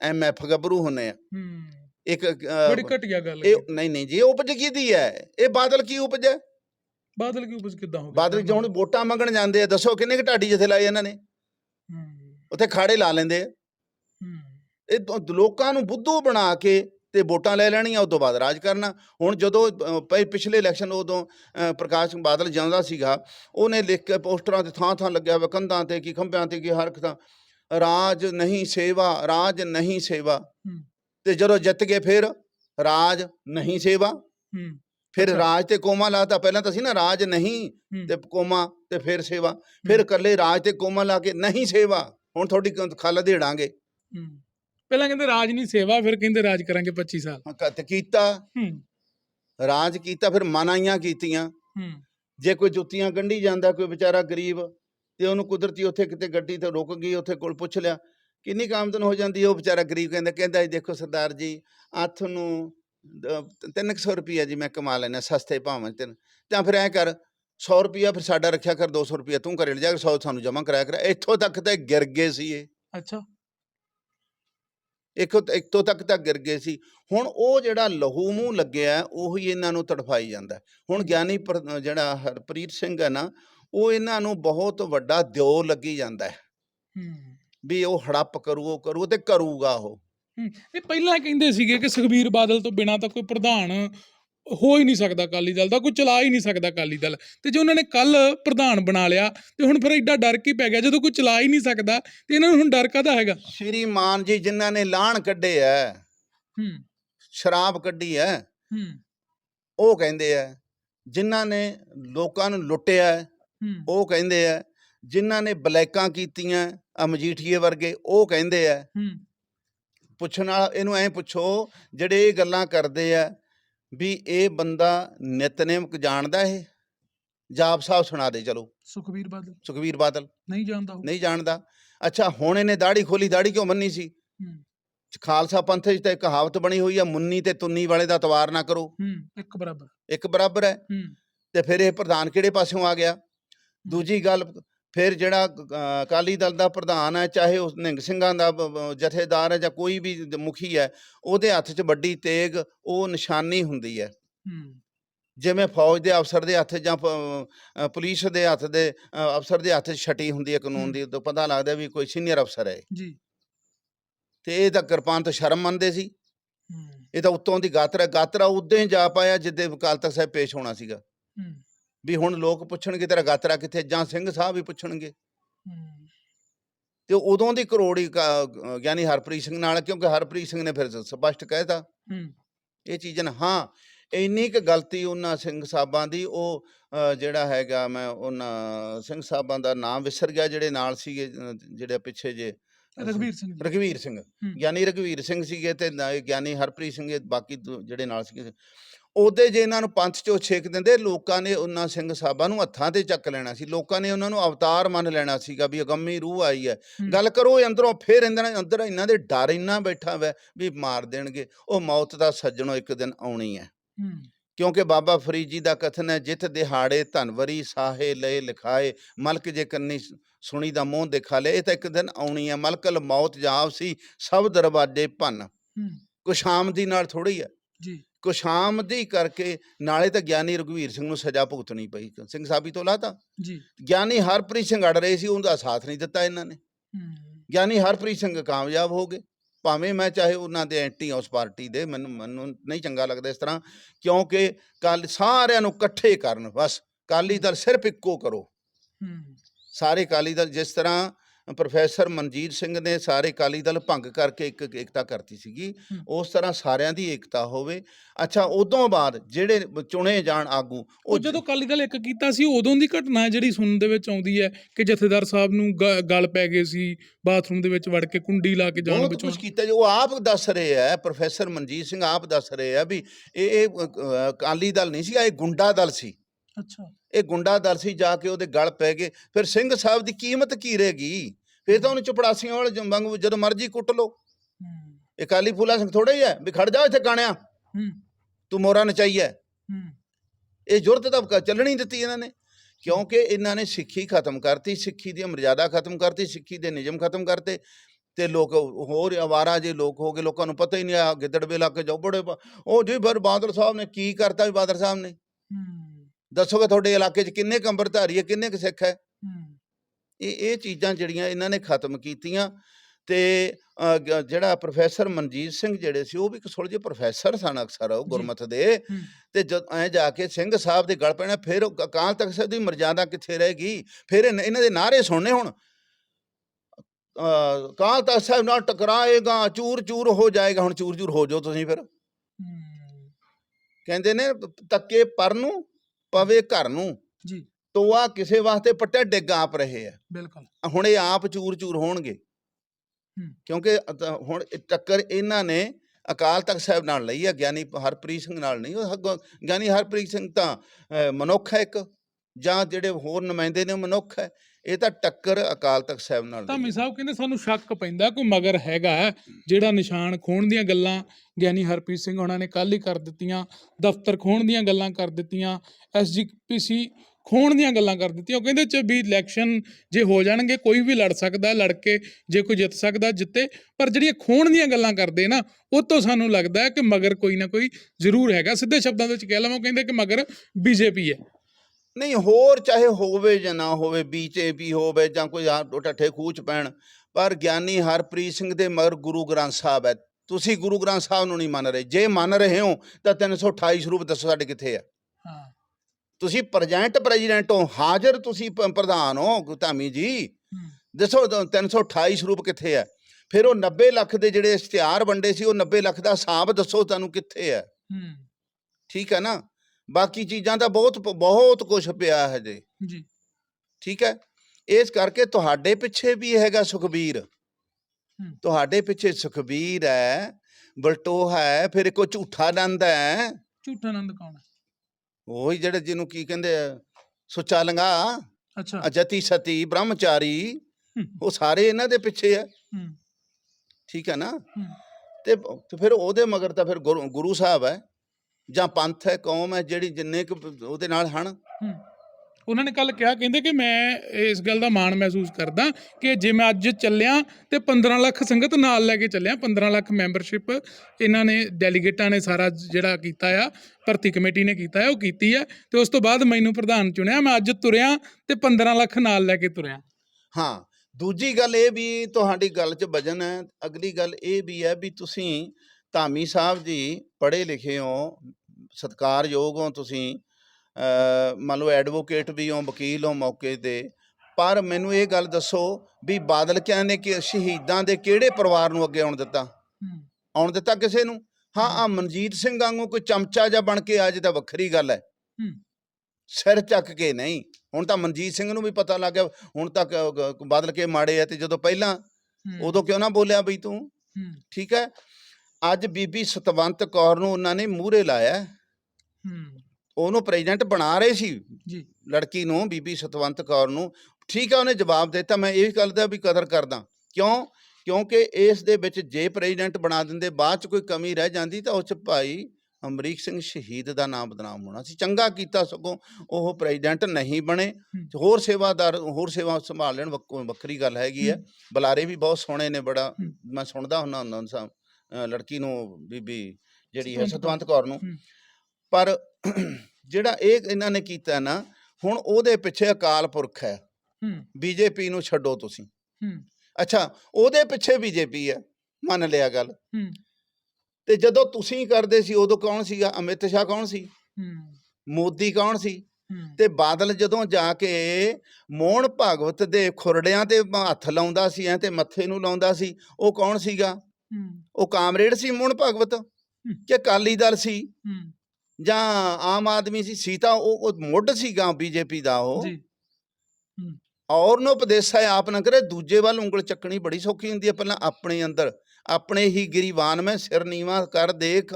ਐਮ ਐਫ ਗੱਭਰੂ ਹੁੰਨੇ ਆ। ਹੂੰ। ਇੱਕ ਬੜੀ ਘਟੀਆ ਗੱਲ ਇਹ ਹੈ ਨਹੀਂ ਨਹੀਂ ਜੀ ਇਹ ਉਪਜ ਕਿਹਦੀ ਹੈ? ਇਹ ਬਾਦਲ ਕੀ ਉਪਜ ਹੈ? ਬਾਦਲ ਕੀ ਉਪਜ ਕਿੱਦਾਂ ਹੋ ਬਾਦਲ ਜਦੋਂ ਵੋਟਾਂ ਮੰਗਣ ਜਾਂਦੇ ਆ ਦੱਸੋ ਕਿੰਨੇ ਕੁ ਢਾਡੀ ਜਿੱਥੇ ਲਾਏ ਇਹਨਾਂ ਨੇ? ਹੂੰ। ਉੱਥੇ ਖਾੜੇ ਲਾ ਲੈਂਦੇ ਆ। ਹੂੰ। ਇਹ ਦ- ਲੋਕਾਂ ਨੂੰ ਬੁੱਧੂ ਬਣਾ ਕੇ ਤੇ ਵੋਟਾਂ ਲੈ ਲੈਣੀਆਂ ਉਸ ਤੋਂ ਬਾਅਦ ਰਾਜ ਕਰਨਾ। ਹੁਣ ਜਦੋਂ ਅ, ਪਿਛਲੇ ਇਲੈਕਸ਼ਨ ਉਦੋਂ ਅ, ਪ੍ਰਕਾਸ਼ ਸਿੰਘ ਬਾਦਲ ਜਾਂਦਾ ਸੀਗਾ ਉਹਨੇ ਲਿਖ ਕੇ ਪੋਸਟਰਾਂ ਤੇ ਥਾਂ ਥਾਂ ਲੱਗਿਆ ਹੋਇਆ ਕੰਧਾਂ ਤੇ ਕੀ ਖੰਭਿਆਂ ਤੇ ਕੀ ਹਰ ਇੱਕ ਥਾਂ। ਰਾਜ ਨਹੀਂ ਸੇਵਾ ਰਾਜ ਨਹੀਂ ਸੇਵਾ। ਹੂੰ। ਤੇ ਜਦੋਂ ਜਿੱਤ ਗਏ ਫਿਰ ਰਾਜ ਨਹੀਂ ਸੇਵਾ। ਫਿਰ। ਰਾਜ ਤੇ ਕੋਮਾ ਲਾਤਾ ਪਹਿਲਾਂ ਤਾਂ ਸੀ ਨਾ ਰਾਜ ਨਹੀਂ। ਤੇ ਕੋਮਾ ਤੇ ਫਿਰ ਸੇਵਾ। ਫਿਰ ਇਕੱਲੇ ਰਾਜ ਤੇ ਕੋਮਾ ਲਾ ਕੇ ਨਹੀਂ ਸੇਵਾ। ਹੁਣ ਤੁਹਾਡੀ ਖੱਲ ਦੇੜਾਂਗੇ ਪਹਿਲਾਂ ਕਹਿੰਦੇ ਰਾਜ ਨਹੀਂ ਸੇਵਾ ਫਿਰ ਕਹਿੰਦੇ ਰਾਜ ਕਰਾਂਗੇ 25 ਸਾਲ। ਕੀਤਾ। ਹੂੰ। ਰਾਜ ਕੀਤਾ ਫਿਰ ਮਨਾਈਆਂ ਕੀਤੀਆਂ। ਜੇ ਕੋਈ ਜੁੱਤੀਆਂ ਗੰਢੀ ਜਾਂਦਾ ਕੋਈ ਵਿਚਾਰਾ ਗਰੀਬ ਤੇ ਉਹਨੂੰ ਕੁਦਰਤੀ ਉੱਥੇ ਕਿਤੇ ਗੱਡੀ ਤੇ ਰੁਕ ਗਈ ਉੱਥੇ ਕੋਲ ਪੁੱਛ ਲਿਆ। ਕਿੰਨੀ ਕੁ ਆਮਦਨ ਹੋ ਜਾਂਦੀ ਹੈ? ਉਹ ਵਿਚਾਰਾ ਗਰੀਬ ਕਹਿੰਦਾ ਕਹਿੰਦਾ ਜੀ ਦੇਖੋ ਸਰਦਾਰ ਜੀ ਆ ਤੁਹਾਨੂੰ 300 ਰੁਪਈਆ ਜੀ ਮੈਂ ਕਮਾ ਲੈਣਾ ਸਸਤੇ ਭਾਵਾਂ ਤਿੰਨ। ਤਾਂ ਫਿਰ ਐ ਕਰ 100 ਰੁਪਈਆ ਫਿਰ ਸਾਡਾ ਰੱਖਿਆ ਕਰ 200 ਰੁਪਈਆ ਤੂੰ ਘਰੇ ਲਿਜਾ ਕੇ 100 ਸਾਨੂੰ ਜਮ੍ਹਾਂ ਕਰਾਇਆ ਕਰ। ਇੱਥੋਂ ਤੱਕ ਤਾਂ ਗਿਰ ਗਏ ਸੀ ਇਹ। ਅੱਛਾ। ਇੱਕੋ ਇੱਥੋਂ ਤੱਕ ਤਾਂ ਗਿਰ ਗਏ ਸੀ। ਹੁਣ ਉਹ ਜਿਹੜਾ ਲਹੂ ਮੂੰਹ ਲੱਗਿਆ ਉਹੀ ਇਹਨਾਂ ਨੂੰ ਤੜਫਾਈ ਜਾਂਦਾ। ਹੁਣ ਗਿਆਨੀ ਜਿਹੜਾ ਹਰਪ੍ਰੀਤ ਸਿੰਘ ਹੈ ਨਾ ਉਹ ਇਹਨਾਂ ਨੂੰ ਬਹੁਤ ਵੱਡਾ ਦਿਓ ਲੱਗੀ ਜਾਂਦਾ ਹੂੰ। ਵੀ ਉਹ ਹੜੱਪ ਕਰੂ ਉਹ ਕਰੂ ਤੇ ਕਰੂਗਾ ਉਹ। ਇਹ ਪਹਿਲਾਂ ਕਹਿੰਦੇ ਸੀਗੇ ਕਿ ਸੁਖਬੀਰ ਬਾਦਲ ਤੋਂ ਬਿਨਾ ਤਾਂ ਕੋਈ ਪ੍ਰਧਾਨ ਹੋ ਹੀ ਨਹੀਂ ਸਕਦਾ ਅਕਾਲੀ ਦਲ ਦਾ ਕੋਈ ਚਲਾ ਹੀ ਨਹੀਂ ਸਕਦਾ ਅਕਾਲੀ ਦਲ। ਤੇ ਜੇ ਉਹਨਾਂ ਨੇ ਕੱਲ ਪ੍ਰਧਾਨ ਬਣਾ ਲਿਆ ਤੇ ਹੁਣ ਫਿਰ ਐਡਾ ਡਰ ਕੀ ਪੈ ਗਿਆ? ਜਦੋਂ ਕੋਈ ਚਲਾ ਹੀ ਨਹੀਂ ਸਕਦਾ ਤੇ ਇਹਨਾਂ ਨੂੰ ਹੁਣ ਡਰ ਕਾਹਦਾ ਹੈਗਾ? ਸ਼੍ਰੀ ਮਾਨ ਜੀ ਜਿਨ੍ਹਾਂ ਨੇ ਲਾਣ ਕੱਢੇ ਐ ਹੂੰ। ਸ਼ਰਾਬ ਕੱਢੀ ਐ ਹੂੰ। ਉਹ ਕਹਿੰਦੇ ਐ ਜਿਨ੍ਹਾਂ ਨੇ ਲੋਕਾਂ ਨੂੰ ਲੁੱਟਿਆ ਹੂੰ। ਉਹ ਕਹਿੰਦੇ ਐ ਜਿਨ੍ਹਾਂ ਨੇ ਬਲੈਕਾਂ ਕੀਤੀਆਂ ਆ ਮਜੀਠੀਏ ਵਰਗੇ ਉਹ ਕਹਿੰਦੇ ਹੂੰ। ਪੁੱਛਣ ਵਾਲਾ ਇਹਨੂੰ ਐਂ ਪੁੱਛੋ ਜਿਹੜੇ ਇਹ ਗੱਲਾਂ ਕਰਦੇ ਆ ਵੀ ਇਹ ਬੰਦਾ ਨਿਤਨੇਮ ਜਾਣਦਾ ਇਹ? ਜਾਪ ਸਾਹਿਬ ਸੁਣਾ ਦੇ ਚਲੋ। ਸੁਖਵੀਰ ਬਾਦਲ। ਸੁਖਵੀਰ ਬਾਦਲ। ਨਹੀਂ ਜਾਣਦਾ ਨਹੀਂ ਜਾਣਦਾ। ਅੱਛਾ ਹੁਣ ਇਹਨੇ ਦਾੜੀ ਖੋਲੀ ਦਾੜੀ ਕਿਉਂ ਬੰਨੀ ਸੀ? ਹੂੰ। ਖਾਲਸਾ ਪੰਥ 'ਚ ਤਾਂ ਇੱਕ ਕਹਾਵਤ ਬਣੀ ਹੋਈ ਆ ਮੁੰਨੀ ਤੇ ਤੁੰਨੀ ਵਾਲੇ ਦਾ ਤਵਾਰ ਨਾ ਕਰੋ। ਹੂੰ ਇੱਕ ਬਰਾਬਰ। ਇੱਕ ਬਰਾਬਰ ਹੈ। ਹੂੰ। ਤੇ ਫਿਰ ਇਹ ਪ੍ਰਧਾਨ ਕਿਹੜੇ ਪਾਸਿਓਂ ਆ ਗਿਆ? ਦੂਜੀ ਗੱਲ ਫਿਰ ਜਿਹੜਾ ਅਕਾਲੀ ਦਲ ਦਾ ਪ੍ਰਧਾਨ ਹੈ ਚਾਹੇ ਉਸ ਨਿਹੰਗ ਸਿੰਘਾਂ ਦਾ ਜਥੇਦਾਰ ਹੈ ਜਾਂ ਕੋਈ ਵੀ ਮੁਖੀ ਹੈ ਉਹਦੇ ਹੱਥ 'ਚ ਵੱਡੀ ਤੇਗ ਉਹ ਨਿਸ਼ਾਨੀ ਹੁੰਦੀ ਹੈ। ਜਿਵੇਂ ਫੌਜ ਦੇ ਅਫਸਰ ਦੇ ਹੱਥ ਜਾਂ ਪੁਲਿਸ ਦੇ ਹੱਥ ਦੇ ਅਫਸਰ ਦੇ ਹੱਥ 'ਚ ਛਟੀ ਹੁੰਦੀ ਹੈ ਕਾਨੂੰਨ। ਦੀ ਤਾਂ ਪਤਾ ਲੱਗਦਾ ਵੀ ਕੋਈ ਸੀਨੀਅਰ ਅਫਸਰ ਹੈ ਜੀ। ਤੇ ਇਹ ਤਾਂ ਕਿਰਪਾਨ ਤੋਂ ਸ਼ਰਮ ਮੰਨਦੇ ਸੀ। ਇਹ ਤਾਂ ਉੱਤੋਂ ਦੀ ਗਾਤਰਾ ਗਾਤਰਾ ਉਦੋਂ ਹੀ ਜਾ ਪਾਇਆ ਜਿੱਦੇ ਅਕਾਲ ਤਖਤ ਸਾਹਿਬ ਪੇਸ਼ ਹੋਣਾ ਸੀਗਾ। ਹੂੰ। ਵੀ ਹੁਣ ਲੋਕ ਪੁੱਛਣਗੇ ਤੇਰਾ ਗਾਤਰਾ ਕਿੱਥੇ? ਜਾਂ ਸਿੰਘ ਸਾਹਿਬ ਵੀ ਪੁੱਛਣਗੇ। ਤੇ ਉਦੋਂ ਦੀ ਕਰੋੜੀ ਗਿਆਨੀ ਹਰਪ੍ਰੀਤ ਸਿੰਘ ਨਾਲ ਕਿਉਂਕਿ ਹਰਪ੍ਰੀਤ ਸਿੰਘ ਨੇ ਫਿਰ ਸਪਸ਼ਟ ਕਹਿਤਾ। ਹੂੰ। ਇਹ ਚੀਜ਼ਾਂ ਹਾਂ ਇੰਨੀ ਕੁ ਗਲਤੀ ਉਹਨਾਂ ਸਿੰਘ ਸਾਹਿਬਾਂ ਦੀ ਉਹ ਜਿਹੜਾ ਹੈਗਾ ਮੈਂ ਉਹਨਾਂ ਸਿੰਘ ਸਾਹਿਬਾਂ ਦਾ ਨਾਮ ਵਿਸਰ ਗਿਆ ਜਿਹੜੇ ਨਾਲ ਸੀਗੇ ਜਿਹੜੇ ਪਿੱਛੇ ਜੇ ਅ, ਰਘਵੀਰ ਸਿੰਘ ਜੀ। ਰਘਵੀਰ ਸਿੰਘ। ਗਿਆਨੀ ਰਘਵੀਰ ਸਿੰਘ ਸੀਗੇ ਤੇ ਗਿਆਨੀ ਹਰਪ੍ਰੀਤ ਸਿੰਘ ਬਾਕੀ ਜਿਹੜੇ ਨਾਲ ਸੀਗੇ। ਉਹਦੇ ਜੇ ਇਹਨਾਂ ਨੂੰ ਪੰਥ ਚੋਂ ਛੇਕ ਦਿੰਦੇ ਲੋਕਾਂ ਨੇ ਉਹਨਾਂ ਸਿੰਘ ਸਾਹਿਬਾਂ ਨੂੰ ਹੱਥਾਂ ਤੇ ਚੱਕ ਲੈਣਾ ਸੀ। ਲੋਕਾਂ ਨੇ ਉਹਨਾਂ ਨੂੰ ਅਵਤਾਰ ਮੰਨ ਲੈਣਾ ਸੀਗਾ ਵੀ ਅਗੰਮੀ ਰੂਹ ਆਈ ਹੈ। ਗੱਲ ਕਰੋ ਇਹ ਅੰਦਰੋਂ ਫਿਰ ਇਹਨਾਂ ਦੇ ਅੰਦਰ ਇਹਨਾਂ ਦੇ ਡਰ ਇੰਨਾ ਬੈਠਾ ਹੋਇਆ ਵੀ ਮਾਰ ਦੇਣਗੇ। ਉਹ ਮੌਤ ਦਾ ਸੱਜਣੋਂ ਇੱਕ ਦਿਨ ਆਉਣੀ ਹੈ। ਕਿਉਂਕਿ ਬਾਬਾ ਫਰੀਦ ਜੀ ਦਾ ਕਥਨ ਹੈ ਜਿਤ ਦਿਹਾੜੇ ਧਨਵਰੀ ਸਾਹੇ ਲਏ ਲਿਖਾਏ ਮਲਕ ਜੇ ਕੰਨੀ ਸੁਣੀ ਦਾ ਮੂੰਹ ਦਿਖਾ ਲੈ ਇਹ ਤਾਂ ਇੱਕ ਦਿਨ ਆਉਣੀ ਹੈ। ਮਲਕਲ ਮੌਤ ਜਾਵ ਸੀ ਸਭ ਦਰਵਾਜੇ ਭੰਨ। ਹੂੰ। ਕੁਸ਼ਾਮਦੀ ਨਾਲ ਥੋੜੀ ਹੈ। ਜੀ। ਕੁਸ਼ਾਮਦੀ ਕਰਕੇ ਨਾਲੇ ਤਾਂ ਗਿਆਨੀ ਰਘਵੀਰ ਸਿੰਘ ਨੂੰ ਸਜ਼ਾ ਭੁਗਤਣੀ ਪਈ ਸਿੰਘ ਸਾਬੀ ਤੋਂ ਲਾਤਾ। ਜੀ। ਗਿਆਨੀ ਹਰਪ੍ਰੀਤ ਸਿੰਘ ਅੜ ਰਹੇ ਸੀ ਉਹਦਾ ਸਾਥ ਨਹੀਂ ਦਿੱਤਾ ਇਹਨਾਂ ਨੇ। ਗਿਆਨੀ ਹਰਪ੍ਰੀਤ ਸਿੰਘ ਕਾਮਯਾਬ ਹੋ ਗਏ। ਭਾਵੇਂ ਮੈਂ ਚਾਹੇ ਉਹਨਾਂ ਦੇ ਐਂਟੀ ਉਸ ਪਾਰਟੀ ਦੇ ਮੈਨੂੰ ਮੈਨੂੰ ਨਹੀਂ ਚੰਗਾ ਲੱਗਦਾ ਇਸ ਤਰ੍ਹਾਂ ਕਿਉਂਕਿ ਕੱਲ ਸਾਰਿਆਂ ਨੂੰ ਇਕੱਠੇ ਕਰਨ ਬਸ। ਕਾਲੀ ਦਲ ਸਿਰਫ ਇੱਕੋ ਕਰੋ। ਸਾਰੇ ਕਾਲੀ ਦਲ ਜਿਸ ਤਰ੍ਹਾਂ ਪ੍ਰੋਫੈਸਰ ਮਨਜੀਤ ਸਿੰਘ ਨੇ ਸਾਰੇ ਕਾਲੀ ਦਲ ਭੰਗ ਕਰਕੇ ਇੱਕ ਇੱਕ ਏਕਤਾ ਕਰਤੀ ਸੀਗੀ। ਉਸ ਤਰ੍ਹਾਂ ਸਾਰਿਆਂ ਦੀ ਏਕਤਾ ਹੋਵੇ। ਅੱਛਾ ਉਦੋਂ ਬਾਅਦ ਜਿਹੜੇ ਚੁਣੇ ਜਾਣ ਆਗੂ ਉਹ ਜਦੋਂ ਅਕਾਲੀ ਦਲ ਇੱਕ ਕੀਤਾ ਸੀ ਉਦੋਂ ਦੀ ਘਟਨਾ ਜਿਹੜੀ ਸੁਣਨ ਦੇ ਵਿੱਚ ਆਉਂਦੀ ਹੈ ਕਿ ਜਥੇਦਾਰ ਸਾਹਿਬ ਨੂੰ ਗਲ ਪੈ ਗਏ ਸੀ ਬਾਥਰੂਮ ਦੇ ਵਿੱਚ ਵੜ ਕੇ ਕੁੰਡੀ ਲਾ ਕੇ ਬਹੁਤ ਬਚਾਉਣ ਕੁਝ ਕੀਤਾ ਜੀ ਆਪ ਦੱਸ ਰਹੇ ਆ ਪ੍ਰੋਫੈਸਰ ਮਨਜੀਤ ਸਿੰਘ ਆਪ ਦੱਸ ਰਹੇ ਆ ਵੀ ਇਹ ਅਕਾਲੀ ਦਲ ਨਹੀਂ ਸੀ ਇਹ ਗੁੰਡਾ ਦਲ ਸੀ। ਅੱਛਾ। ਇਹ ਗੁੰਡਾ ਦਲ ਸੀ ਜਾ ਕੇ ਉਹਦੇ ਗਲ ਪੈ ਗਏ ਫਿਰ ਸਿੰਘ ਸਾਹਿਬ ਦੀ ਕੀਮਤ ਕੀ ਰਹੇਗੀ ਫਿਰ ਤਾਂ ਉਹਨੂੰ ਚਪੜਾਸੀਆਂ ਵਾਲੇ ਵਾਂਗੂ ਜਦੋਂ ਮਰਜ਼ੀ ਕੁੱਟ ਲੋ ਇਹ ਕਾਲੀ ਫੂਲਾ ਸਿੰਘ ਥੋੜਾ ਹੀ ਹੈ ਵੀ ਖੜ ਜਾ ਇੱਥੇ ਕਾਣਿਆ ਤੂੰ ਮੋਰਾ ਨਚਾਈਆ ਹੂੰ। ਇਹ ਜ਼ੁਰਤ ਤਾਂ ਚੱਲਣੀ ਦਿੱਤੀ ਇਹਨਾਂ ਨੇ। ਕਿਉਂਕਿ ਇਹਨਾਂ ਨੇ ਸਿੱਖੀ ਖਤਮ ਕਰਤੀ ਸਿੱਖੀ ਦੀ ਮਰਜ਼ਾਦਾ ਖਤਮ ਕਰਤੀ ਸਿੱਖੀ ਦੇ ਨਿਯਮ ਖਤਮ ਕਰਤੇ। ਤੇ ਲੋਕ ਹੋਰ ਅਵਾਰਾ ਜੇ ਲੋਕ ਹੋ ਗਏ ਲੋਕਾਂ ਨੂੰ ਪਤਾ ਹੀ ਨਹੀਂ ਆ ਗਿੱਦੜ ਵੇਲਾ ਕੇ ਜਾਓ ਬੜੇ ਬ- ਉਹ ਜੀ ਫਿਰ ਬਾਦਲ ਸਾਹਿਬ ਨੇ ਕੀ ਕਰਤਾ ਵੀ ਬਾਦਲ ਸਾਹਿਬ ਨੇ? ਦੱਸੋਗੇ ਤੁਹਾਡੇ ਇਲਾਕੇ 'ਚ ਕਿੰਨੇ ਕੰਬਰਧਾਰੀ ਹੈ ਕਿੰਨੇ ਕੁ ਸਿੱਖ ਹੈ? ਇਹ ਇਹ ਚੀਜ਼ਾਂ ਜਿਹੜੀਆਂ ਇਹਨਾਂ ਨੇ ਖਤਮ ਕੀਤੀਆਂ ਤੇ ਜਿਹੜਾ ਪ੍ਰੋਫੈਸਰ ਮਨਜੀਤ ਸਿੰਘ ਜਿਹੜੇ ਸੀ ਉਹ ਵੀ ਕਸੋਲ ਜੇ ਪ੍ਰੋਫੈਸਰ ਸਨ ਅਕਸਰ ਉਹ। ਗੁਰਮਤ ਦੇ। ਤੇ ਜਦ ਐ ਜਾ ਕੇ ਸਿੰਘ ਸਾਹਿਬ ਦੇ ਗਲ ਪੈਣਾ ਫਿਰ ਅਕਾਲ ਤਖਤ ਸਾਹਿਬ ਦੀ ਮਰਜ਼ਾਦਾ ਕਿੱਥੇ ਰਹੇਗੀ ਫਿਰ ਇਹਨਾਂ ਦੇ ਨਾਰੇ ਸੁਣਨੇ ਹੁਣ? ਅਕਾਲ ਤਖਤ ਸਾਹਿਬ ਨਾਲ ਟਕਰਾਏਗਾ ਚੂਰ ਚੂਰ ਹੋ ਜਾਏਗਾ ਹੁਣ ਚੂਰ ਚੂਰ ਹੋ ਜਾਓ ਤੁਸੀਂ ਫਿਰ। ਕਹਿੰਦੇ ਨੇ ਤੱਕੇ ਪਰ ਨੂੰ ਪਵੇ ਘਰ ਨੂੰ ਜੀ। ਤੋਆ ਕਿਸੇ ਵਾਸਤੇ ਪੱਟਿਆ ਡਿੱਗ ਆਪ ਰਹੇ ਆ। ਬਿਲਕੁਲ। ਹੁਣ ਇਹ ਆਪ ਚੂਰ ਚੂਰ ਹੋਣਗੇ। ਕਿਉਂਕਿ ਅਤ- ਹੁਣ ਇਹ ਟੱਕਰ ਇਹਨਾਂ ਨੇ ਅਕਾਲ ਤਖਤ ਸਾਹਿਬ ਨਾਲ ਲਈ ਹੈ ਗਿਆਨੀ ਹਰਪ੍ਰੀਤ ਸਿੰਘ ਨਾਲ ਨਹੀਂ ਉਹ ਅੱਗੋਂ ਗਿਆਨੀ ਹਰਪ੍ਰੀਤ ਸਿੰਘ ਤਾਂ ਅ, ਮਨੁੱਖ ਹੈ ਇੱਕ ਜਾਂ ਜਿਹੜੇ ਹੋਰ ਨੁਮਾਇੰਦੇ ਨੇ ਉਹ ਮਨੁੱਖ ਹੈ। ਇਹ ਤਾਂ ਟੱਕਰ ਅਕਾਲ ਤਖਤ ਸਾਹਿਬ ਨਾਲ ਧਾਮੀ। ਸਾਹਿਬ ਕਹਿੰਦੇ ਸਾਨੂੰ ਸ਼ੱਕ ਪੈਂਦਾ ਕੋਈ ਮਗਰ ਹੈਗਾ ਜਿਹੜਾ ਨਿਸ਼ਾਨ ਖੋਣ ਦੀਆਂ ਗੱਲਾਂ ਗਿਆਨੀ ਹਰਪ੍ਰੀਤ ਸਿੰਘ ਉਹਨਾਂ ਨੇ ਕੱਲ ਹੀ ਕਰ ਦਿੱਤੀਆਂ ਦਫ਼ਤਰ ਖੋਣ ਦੀਆਂ ਗੱਲਾਂ ਕਰ ਦਿੱਤੀਆਂ ਐਸਜੀਪੀਸੀ ਖੋਣ ਦੀਆਂ ਗੱਲਾਂ ਕਰ ਦਿੱਤੀਆਂ ਉਹ ਕਹਿੰਦੇ ਚ ਵੀ ਇਲੈਕਸ਼ਨ ਜੇ ਹੋ ਜਾਣਗੇ ਕੋਈ ਵੀ ਲੜ ਸਕਦਾ ਲੜ ਕੇ ਜੇ ਕੋਈ ਜਿੱਤ ਸਕਦਾ ਜਿੱਤੇ ਪਰ ਜਿਹੜੀਆਂ ਖੋਣ ਦੀਆਂ ਗੱਲਾਂ ਕਰਦੇ ਨਾ ਉਹ ਤੋਂ ਸਾਨੂੰ ਲੱਗਦਾ ਕਿ ਮਗਰ ਕੋਈ ਨਾ ਕੋਈ ਜ਼ਰੂਰ ਹੈਗਾ ਸਿੱਧੇ ਸ਼ਬਦਾਂ ਦੇ ਵਿੱਚ ਕਹਿ ਲਵਾਂ ਉਹ ਕਹਿੰਦੇ ਕਿ ਮਗਰ ਬੀਜੇਪੀ ਹੈ ਨਹੀਂ ਹੋਰ ਚਾਹੇ ਹੋਵੇ ਜਾਂ ਨਾ ਹੋਵੇ ਬੀਜੇਪੀ ਹੋਵੇ ਜਾਂ ਕੋਈ ਠੱਠੇ ਖੂਚ ਪੈਣ ਪਰ ਗਿਆਨੀ ਹਰਪ੍ਰੀਤ ਸਿੰਘ ਦੇ ਮਗਰ ਗੁਰੂ ਗ੍ਰੰਥ ਸਾਹਿਬ ਹੈ। ਤੁਸੀਂ ਗੁਰੂ ਗ੍ਰੰਥ ਸਾਹਿਬ ਨੂੰ ਨਹੀਂ ਮੰਨ ਰਹੇ। ਜੇ ਮੰਨ ਰਹੇ ਹੋ ਤਾਂ 328 ਸਰੂਪ ਦੱਸੋ ਸਾਡੇ ਕਿੱਥੇ ਆ। ਹਾਂ। ਤੁਸੀਂ ਪ੍ਰੈਜ਼ੈਂਟ ਪ੍ਰੈਜ਼ੀਡੈਂਟ ਹੋ ਹਾਜ਼ਰ ਤੁਸੀਂ ਪ੍ਰਧਾਨ ਹੋ ਧਾਮੀ ਜੀ। ਦੱਸੋ ਤਾਂ 328 ਸਰੂਪ ਕਿੱਥੇ ਹੈ ਫਿਰ ਉਹ 90 ਲੱਖ ਦੇ ਜਿਹੜੇ ਇਸ਼ਤਿਹਾਰ ਵੰਡੇ ਸੀ ਉਹ 90 ਲੱਖ ਦਾ ਹਿਸਾਬ ਦੱਸੋ ਤੁਹਾਨੂੰ ਕਿੱਥੇ ਹੂੰ। ਠੀਕ ਹੈ ਨਾ? ਬਾਕੀ ਚੀਜ਼ਾਂ ਤਾਂ ਬਹੁਤ ਬਹੁਤ ਕੁਝ ਪਿਆ ਹੈ ਜੀ। ਜੀ ਠੀਕ ਹੈ? ਇਸ ਕਰਕੇ ਤੁਹਾਡੇ ਪਿੱਛੇ ਵੀ ਹੈਗਾ ਸੁਖਬੀਰ। ਤੁਹਾਡੇ ਪਿੱਛੇ ਸੁਖਬੀਰ ਹੈ ਬਲਟੋਹਾ ਹੈ ਫਿਰ ਉਹ ਝੂਠਾ ਦੰਦ ਹੈ। ਝੂਠਾ ਆਨੰਦ ਕੌਣ ਹੈ? ਉਹੀ ਜਿਹੜੇ ਜਿਹਨੂੰ ਕੀ ਕਹਿੰਦੇ ਆ ਸੁੱਚਾ ਲੰਗਾ ਅੱਛਾ। ਅਜਤੀ ਸਤੀ ਬ੍ਰਹਮਚਾਰੀ ਉਹ ਸਾਰੇ ਇਹਨਾਂ ਦੇ ਪਿੱਛੇ ਹੂੰ, ਠੀਕ ਹੈ ਨਾ? ਤੇ ਫਿਰ ਉਹਦੇ ਮਗਰ ਤਾਂ ਫਿਰ ਗੁਰੂ ਸਾਹਿਬ ਹੈ। ਜਾਂ ਪੰਥ ਹੈ ਕੌਮ ਹੈ ਜਿਹੜੀ ਜਿੰਨੇ ਕੁ ਉਹਦੇ ਨਾਲ ਹਨ ਹੂੰ। ਉਹਨਾਂ ਨੇ ਕੱਲ ਕਿਹਾ ਕਹਿੰਦੇ ਕਿ ਮੈਂ ਇਸ ਗੱਲ ਦਾ ਮਾਣ ਮਹਿਸੂਸ ਕਰਦਾ ਕਿ ਜੇ ਮੈਂ ਅੱਜ ਚੱਲਿਆ ਤੇ 15 ਲੱਖ ਸੰਗਤ ਨਾਲ ਲੈ ਕੇ ਚੱਲਿਆ 15 ਲੱਖ ਮੈਂਬਰਸ਼ਿਪ ਇਹਨਾਂ ਨੇ ਡੈਲੀਗੇਟਾਂ ਨੇ ਸਾਰਾ ਜਿਹੜਾ ਕੀਤਾ ਆ ਭਰਤੀ ਕਮੇਟੀ ਨੇ ਕੀਤਾ ਆ ਉਹ ਕੀਤੀ ਆ ਤੇ ਉਸ ਤੋਂ ਬਾਅਦ ਮੈਨੂੰ ਪ੍ਰਧਾਨ ਚੁਣਿਆ ਮੈਂ ਅੱਜ ਤੁਰਿਆ ਤੇ 15 ਲੱਖ ਨਾਲ ਲੈ ਕੇ ਤੁਰਿਆ ਹਾਂ ਦੂਜੀ ਗੱਲ ਇਹ ਵੀ ਤੁਹਾਡੀ ਗੱਲ 'ਚ ਵਜਨ ਹੈ ਅਗਲੀ ਗੱਲ ਇਹ ਵੀ ਹੈ ਵੀ ਤੁਸੀਂ ਧਾਮੀ ਸਾਹਿਬ ਜੀ ਪੜ੍ਹੇ ਲਿਖੇ ਹੋ ਸਤਿਕਾਰਯੋਗ ਹੋ ਤੁਸੀਂ ਮੰਨ ਲਓ ਐਡਵੋਕੇਟ ਵੀ ਹੋ ਵਕੀਲ ਹੋ ਮੌਕੇ ਤੇ ਪਰ ਮੈਨੂੰ ਇਹ ਗੱਲ ਦੱਸੋ ਵੀ ਬਾਦਲ ਕਿਆਂ ਨੇ ਕਿ ਸ਼ਹੀਦਾਂ ਦੇ ਕਿਹੜੇ ਪਰਿਵਾਰ ਨੂੰ ਅੱਗੇ ਆਉਣ ਦਿੱਤਾ? ਆਉਣ ਦਿੱਤਾ ਕਿਸੇ ਨੂੰ? ਹਾਂ ਆ ਮਨਜੀਤ ਸਿੰਘ ਵਾਂਗੂ ਕੋਈ ਚਮਚਾ ਜਾਂ ਬਣ ਕੇ ਆ ਜੇ ਤਾਂ ਵੱਖਰੀ ਗੱਲ ਹੈ। ਸਿਰ ਚੱਕ ਕੇ ਨਹੀਂ। ਹੁਣ ਤਾਂ ਮਨਜੀਤ ਸਿੰਘ ਨੂੰ ਵੀ ਪਤਾ ਲੱਗ ਗਿਆ ਹੁਣ ਤੱਕ ਬਦਲ ਕੇ ਮਾੜੇ ਆ ਤੇ ਜਦੋਂ ਪਹਿਲਾਂ ਉਦੋਂ ਕਿਉਂ ਨਾ ਬੋਲਿਆ ਬਈ ਤੂੰ? ਠੀਕ ਹੈ? ਅੱਜ ਬੀਬੀ ਸਤਵੰਤ ਕੌਰ ਨੂੰ ਉਹਨਾਂ ਨੇ ਮੂਹਰੇ ਲਾਇਆ। ਹੂੰ, ਉਹਨੂੰ ਪ੍ਰੈਜ਼ੀਡੈਂਟ ਬਣਾ ਰਹੇ ਸੀ ਜੀ। ਲੜਕੀ ਨੂੰ ਬੀਬੀ ਸਤਵੰਤ ਕੌਰ ਨੂੰ। ਠੀਕ ਹੈ ਉਹਨੇ ਜਵਾਬ ਦਿੱਤਾ ਮੈਂ ਇਹ ਗੱਲ ਦਾ ਵੀ ਕਦਰ ਕਰਦਾ। ਕਿਉਂ? ਕਿਉਂਕਿ ਇਸ ਦੇ ਵਿੱਚ ਜੇ ਪ੍ਰੈਜ਼ੀਡੈਂਟ ਬਣਾ ਦਿੰਦੇ ਬਾਅਦ ਚ ਕੋਈ ਕਮੀ ਰਹਿ ਜਾਂਦੀ ਤਾਂ ਉਸ ਚ ਭਾਈ ਅਮਰੀਕ ਸਿੰਘ ਸ਼ਹੀਦ ਦਾ ਨਾਮ ਬਦਨਾਮ ਹੋਣਾ ਸੀ। ਚੰਗਾ ਕੀਤਾ ਸਗੋਂ ਉਹ ਪ੍ਰੈਜ਼ੀਡੈਂਟ ਨਹੀਂ ਬਣੇ। ਹੋਰ ਸੇਵਾਦਾਰ ਹੋਰ ਸੇਵਾ ਸੰਭਾਲ ਲੈਣ ਵੱਖ- ਵੱਖਰੀ ਗੱਲ ਹੈਗੀ ਹੈ। ਬੁਲਾਰੇ ਵੀ ਬਹੁਤ ਸੋਹਣੇ ਨੇ ਬੜਾ। ਮੈਂ ਸੁਣਦਾ ਹੁੰਦਾ ਹੁੰਦਾ ਸਾਂ। ਅ, ਲੜਕੀ ਨੂੰ ਬੀਬੀ ਜਿਹੜੀ ਹੈ ਸਤਵੰਤ ਕੌਰ। ਨੂੰ। ਪਰ ਜਿਹੜਾ ਇਹ ਇਹਨਾਂ ਨੇ ਕੀਤਾ ਨਾ ਹੁਣ ਉਹਦੇ ਪਿੱਛੇ ਅਕਾਲ ਪੁਰਖ ਹੈ। ਬੀਜੇਪੀ ਨੂੰ ਛੱਡੋ ਤੁਸੀਂ। ਅੱਛਾ ਉਹਦੇ ਪਿੱਛੇ ਬੀਜੇਪੀ ਹੈ ਮੰਨ ਲਿਆ ਗੱਲ। ਤੇ ਜਦੋਂ ਤੁਸੀਂ ਕਰਦੇ ਸੀ ਉਦੋਂ ਕੌਣ ਸੀਗਾ? ਅਮਿਤ ਸ਼ਾਹ ਕੌਣ ਸੀ? ਮੋਦੀ ਕੌਣ ਸੀ? ਤੇ ਬਾਦਲ ਜਦੋਂ ਜਾ ਕੇ ਮੋਹਨ ਭਾਗਵਤ ਦੇ ਖੁਰੜਿਆਂ ਤੇ ਹੱਥ ਲਾਉਂਦਾ ਸੀ ਐ ਤੇ ਮੱਥੇ ਨੂੰ ਲਾਉਂਦਾ ਸੀ ਉਹ ਕੌਣ ਸੀਗਾ? ਉਹ ਕਾਮਰੇਡ ਸੀ ਮੋਹਨ ਭਾਗਵਤ ਕਿ ਅਕਾਲੀ ਦਲ ਸੀ। ਜਾਂ ਆਮ ਆਦਮੀ ਸੀ। ਸੀਤਾ ਉਹ ਮੁੱਢ ਸੀਗਾ ਬੀਜੇਪੀ ਦਾ ਉਹ। ਜੀ। ਔਰ ਨੂੰ ਉਪਦੇਸਾ ਆਪ ਨਾ ਕਰੇ ਦੂਜੇ ਵੱਲ ਉਂਗਲ ਚੱਕਣੀ ਬੜੀ ਸੌਖੀ ਹੁੰਦੀ ਹੈ ਪਹਿਲਾਂ ਆਪਣੇ ਅੰਦਰ। ਆਪਣੇ ਹੀ ਗਰੀਵਾਨ ਮੈਂ ਸਿਰ ਨੀਵਾ ਕਰ ਦੇਖ।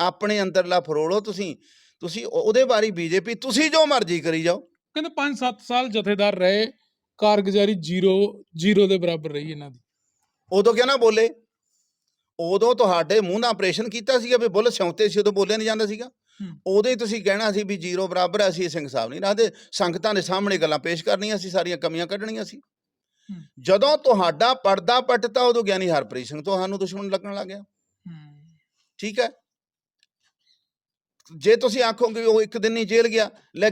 ਆਪਣੇ ਅੰਦਰਲਾ ਫਰੋਲੋ ਤੁਸੀਂ। ਤੁਸੀਂ ਉਹ- ਉਹਦੇ ਬਾਰੇ ਬੀਜੇਪੀ ਤੁਸੀਂ ਜੋ ਮਰਜ਼ੀ ਕਰੀ ਜਾਓ। ਕਹਿੰਦੇ 5-7 ਸਾਲ ਜਥੇਦਾਰ ਰਹੇ। ਕਾਰਗੁਜ਼ਾਰੀ ਜ਼ੀਰੋ ਜ਼ੀਰੋ ਦੇ ਬਰਾਬਰ ਰਹੀ ਇਹਨਾਂ ਦੀ। ਉਦੋਂ ਕਿਉਂ ਨਾ ਬੋਲੇ? ਉਦੋਂ ਤੁਹਾਡੇ ਮੂੰਹ ਦਾ ਆਪਰੇਸ਼ਨ ਕੀਤਾ ਸੀਗਾ ਵੀ ਬੁੱਲ ਸਿਉਂਤੇ ਸੀ ਉਦੋਂ ਬੋਲਿਆ ਨਹੀਂ ਜਾਂਦਾ ਸੀਗਾ। ਹੂੰ। ਉਦੋਂ ਹੀ ਤੁਸੀਂ ਕਹਿਣਾ ਸੀ ਵੀ ਜ਼ੀਰੋ ਬਰਾਬਰ ਹੈ, ਅਸੀਂ ਸਿੰਘ ਸਾਹਿਬ ਨਹੀਂ ਰੱਖਦੇ। ਸੰਗਤਾਂ ਦੇ ਸਾਹਮਣੇ ਗੱਲਾਂ ਪੇਸ਼ ਕਰਨੀਆਂ ਸੀ ਸਾਰੀਆਂ ਕਮੀਆਂ ਕੱਢਣੀਆਂ ਸੀ। ਹੂੰ। ਜਦੋਂ ਤੁਹਾਡਾ ਪਰਦਾ ਪੱਟਤਾ ਉਦੋਂ ਗਿਆਨੀ ਹਰਪ੍ਰੀਤ ਸਿੰਘ ਤੁਹਾਨੂੰ ਦੁਸ਼ਮਣ ਲੱਗਣ ਲੱਗ ਗਿਆ। ਹੂੰ, ਠੀਕ ਹੈ? ਜੇ ਤੁਸੀਂ ਆਖੋਗੇ ਉਹ ਇੱਕ ਦਿਨ ਨਹੀਂ ਜੇਲ੍ਹ ਗਿਆ ਲੈ